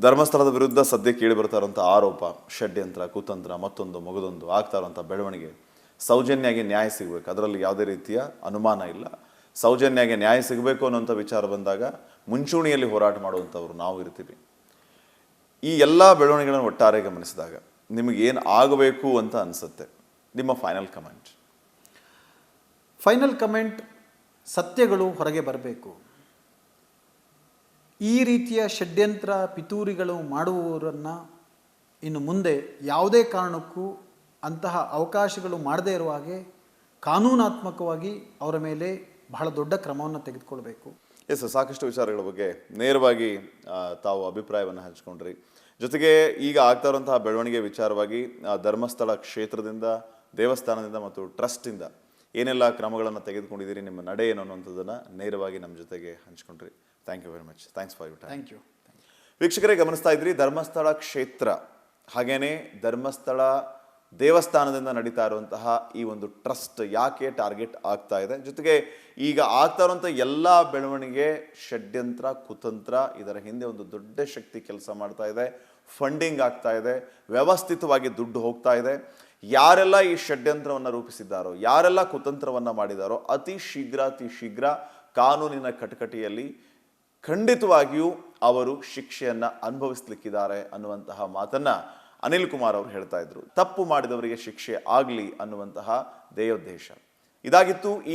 ಧರ್ಮಸ್ಥಳದ ವಿರುದ್ಧ ಸದ್ಯಕ್ಕೆ ಕೇಳಿ ಬರ್ತಾ ಇರುವಂಥ ಆರೋಪ, ಷಡ್ಯಂತ್ರ, ಕುತಂತ್ರ, ಮತ್ತೊಂದು, ಮಗದೊಂದು ಆಗ್ತಾ ಇರುವಂಥ ಬೆಳವಣಿಗೆ ಸೌಜನ್ಯಾಗಿ ನ್ಯಾಯ ಸಿಗಬೇಕು. ಅದರಲ್ಲಿ ಯಾವುದೇ ರೀತಿಯ ಅನುಮಾನ ಇಲ್ಲ. ಸೌಜನ್ಯಾಗೆ ನ್ಯಾಯ ಸಿಗಬೇಕು ಅನ್ನೋಂಥ ವಿಚಾರ ಬಂದಾಗ ಮುಂಚೂಣಿಯಲ್ಲಿ ಹೋರಾಟ ಮಾಡುವಂಥವ್ರು ನಾವು ಇರ್ತೀವಿ. ಈ ಎಲ್ಲ ಬೆಳವಣಿಗೆಗಳನ್ನು ಒಟ್ಟಾರೆ ಗಮನಿಸಿದಾಗ ನಿಮಗೇನು ಆಗಬೇಕು ಅಂತ ಅನಿಸುತ್ತೆ? ನಿಮ್ಮ ಫೈನಲ್ ಕಮೆಂಟ್ ಫೈನಲ್ ಕಮೆಂಟ್ ಸತ್ಯಗಳು ಹೊರಗೆ ಬರಬೇಕು. ಈ ರೀತಿಯ ಷಡ್ಯಂತ್ರ ಪಿತೂರಿಗಳು ಮಾಡುವವರನ್ನು ಇನ್ನು ಮುಂದೆ ಯಾವುದೇ ಕಾರಣಕ್ಕೂ ಅಂತಹ ಅವಕಾಶಗಳು ಮಾಡದೇ ಇರುವ ಹಾಗೆ ಕಾನೂನಾತ್ಮಕವಾಗಿ ಅವರ ಮೇಲೆ ಬಹಳ ದೊಡ್ಡ ಕ್ರಮವನ್ನು ತೆಗೆದುಕೊಳ್ಬೇಕು. ಎಸ್ ಸಾಕಷ್ಟು ವಿಚಾರಗಳ ಬಗ್ಗೆ ನೇರವಾಗಿ ತಾವು ಅಭಿಪ್ರಾಯವನ್ನು ಹಂಚ್ಕೊಂಡ್ರಿ. ಜೊತೆಗೆ ಈಗ ಆಗ್ತಾ ಇರುವಂತಹ ಬೆಳವಣಿಗೆ ವಿಚಾರವಾಗಿ ಧರ್ಮಸ್ಥಳ ಕ್ಷೇತ್ರದಿಂದ, ದೇವಸ್ಥಾನದಿಂದ ಮತ್ತು ಟ್ರಸ್ಟಿಂದ ಏನೆಲ್ಲ ಕ್ರಮಗಳನ್ನು ತೆಗೆದುಕೊಂಡಿದ್ದೀರಿ, ನಿಮ್ಮ ನಡೆ ಏನು ಅನ್ನುವಂಥದ್ದನ್ನು ನೇರವಾಗಿ ನಮ್ಮ ಜೊತೆಗೆ ಹಂಚ್ಕೊಂಡ್ರಿ. Thank you very much thanks for you time thank you ವೀಕ್ಷಕರೇ ಗಮನಿಸ್ತಾ ಇದ್ರಿ ಧರ್ಮಸ್ಥಳ ಕ್ಷೇತ್ರ. ಹಾಗೇನೆ ಧರ್ಮಸ್ಥಳ ದೇವಸ್ಥಾನದಿಂದ ನಡೀತಾ ಇರುವಂತಹ ಈ ಒಂದು ಟ್ರಸ್ಟ್ ಯಾಕೆ ಟಾರ್ಗೆಟ್ ಆಗ್ತಾ ಇದೆ? ಜೊತೆಗೆ ಈಗ ಆಗ್ತಾ ಇರುವಂಥ ಎಲ್ಲ ಬೆಳವಣಿಗೆ ಷಡ್ಯಂತ್ರ ಕುತಂತ್ರ ಇದರ ಹಿಂದೆ ಒಂದು ದೊಡ್ಡ ಶಕ್ತಿ ಕೆಲಸ ಮಾಡ್ತಾ ಇದೆ. ಫಂಡಿಂಗ್ ಆಗ್ತಾ ಇದೆ. ವ್ಯವಸ್ಥಿತವಾಗಿ ದುಡ್ಡು ಹೋಗ್ತಾ ಇದೆ. ಯಾರೆಲ್ಲ ಈ ಷಡ್ಯಂತ್ರವನ್ನು ರೂಪಿಸಿದ್ದಾರೋ ಯಾರೆಲ್ಲ ಕುತಂತ್ರವನ್ನು ಮಾಡಿದಾರೋ ಅತಿ ಶೀಘ್ರ ಅತಿ ಶೀಘ್ರ ಕಾನೂನಿನ ಕಟಕಟಿಯಲ್ಲಿ ಖಂಡಿತವಾಗಿಯೂ ಅವರು ಶಿಕ್ಷೆಯನ್ನು ಅನುಭವಿಸ್ಲಿಕ್ಕಿದ್ದಾರೆ ಅನ್ನುವಂತಹ ಮಾತನ್ನ ಅನಿಲ್ ಕುಮಾರ್ ಅವರು ಹೇಳ್ತಾ ಇದ್ರು. ತಪ್ಪು ಮಾಡಿದವರಿಗೆ ಶಿಕ್ಷೆ ಆಗಲಿ ಅನ್ನುವಂತಹ ದೇಯೋದ್ದೇಶ. ಇದಾಗಿತ್ತು ಈ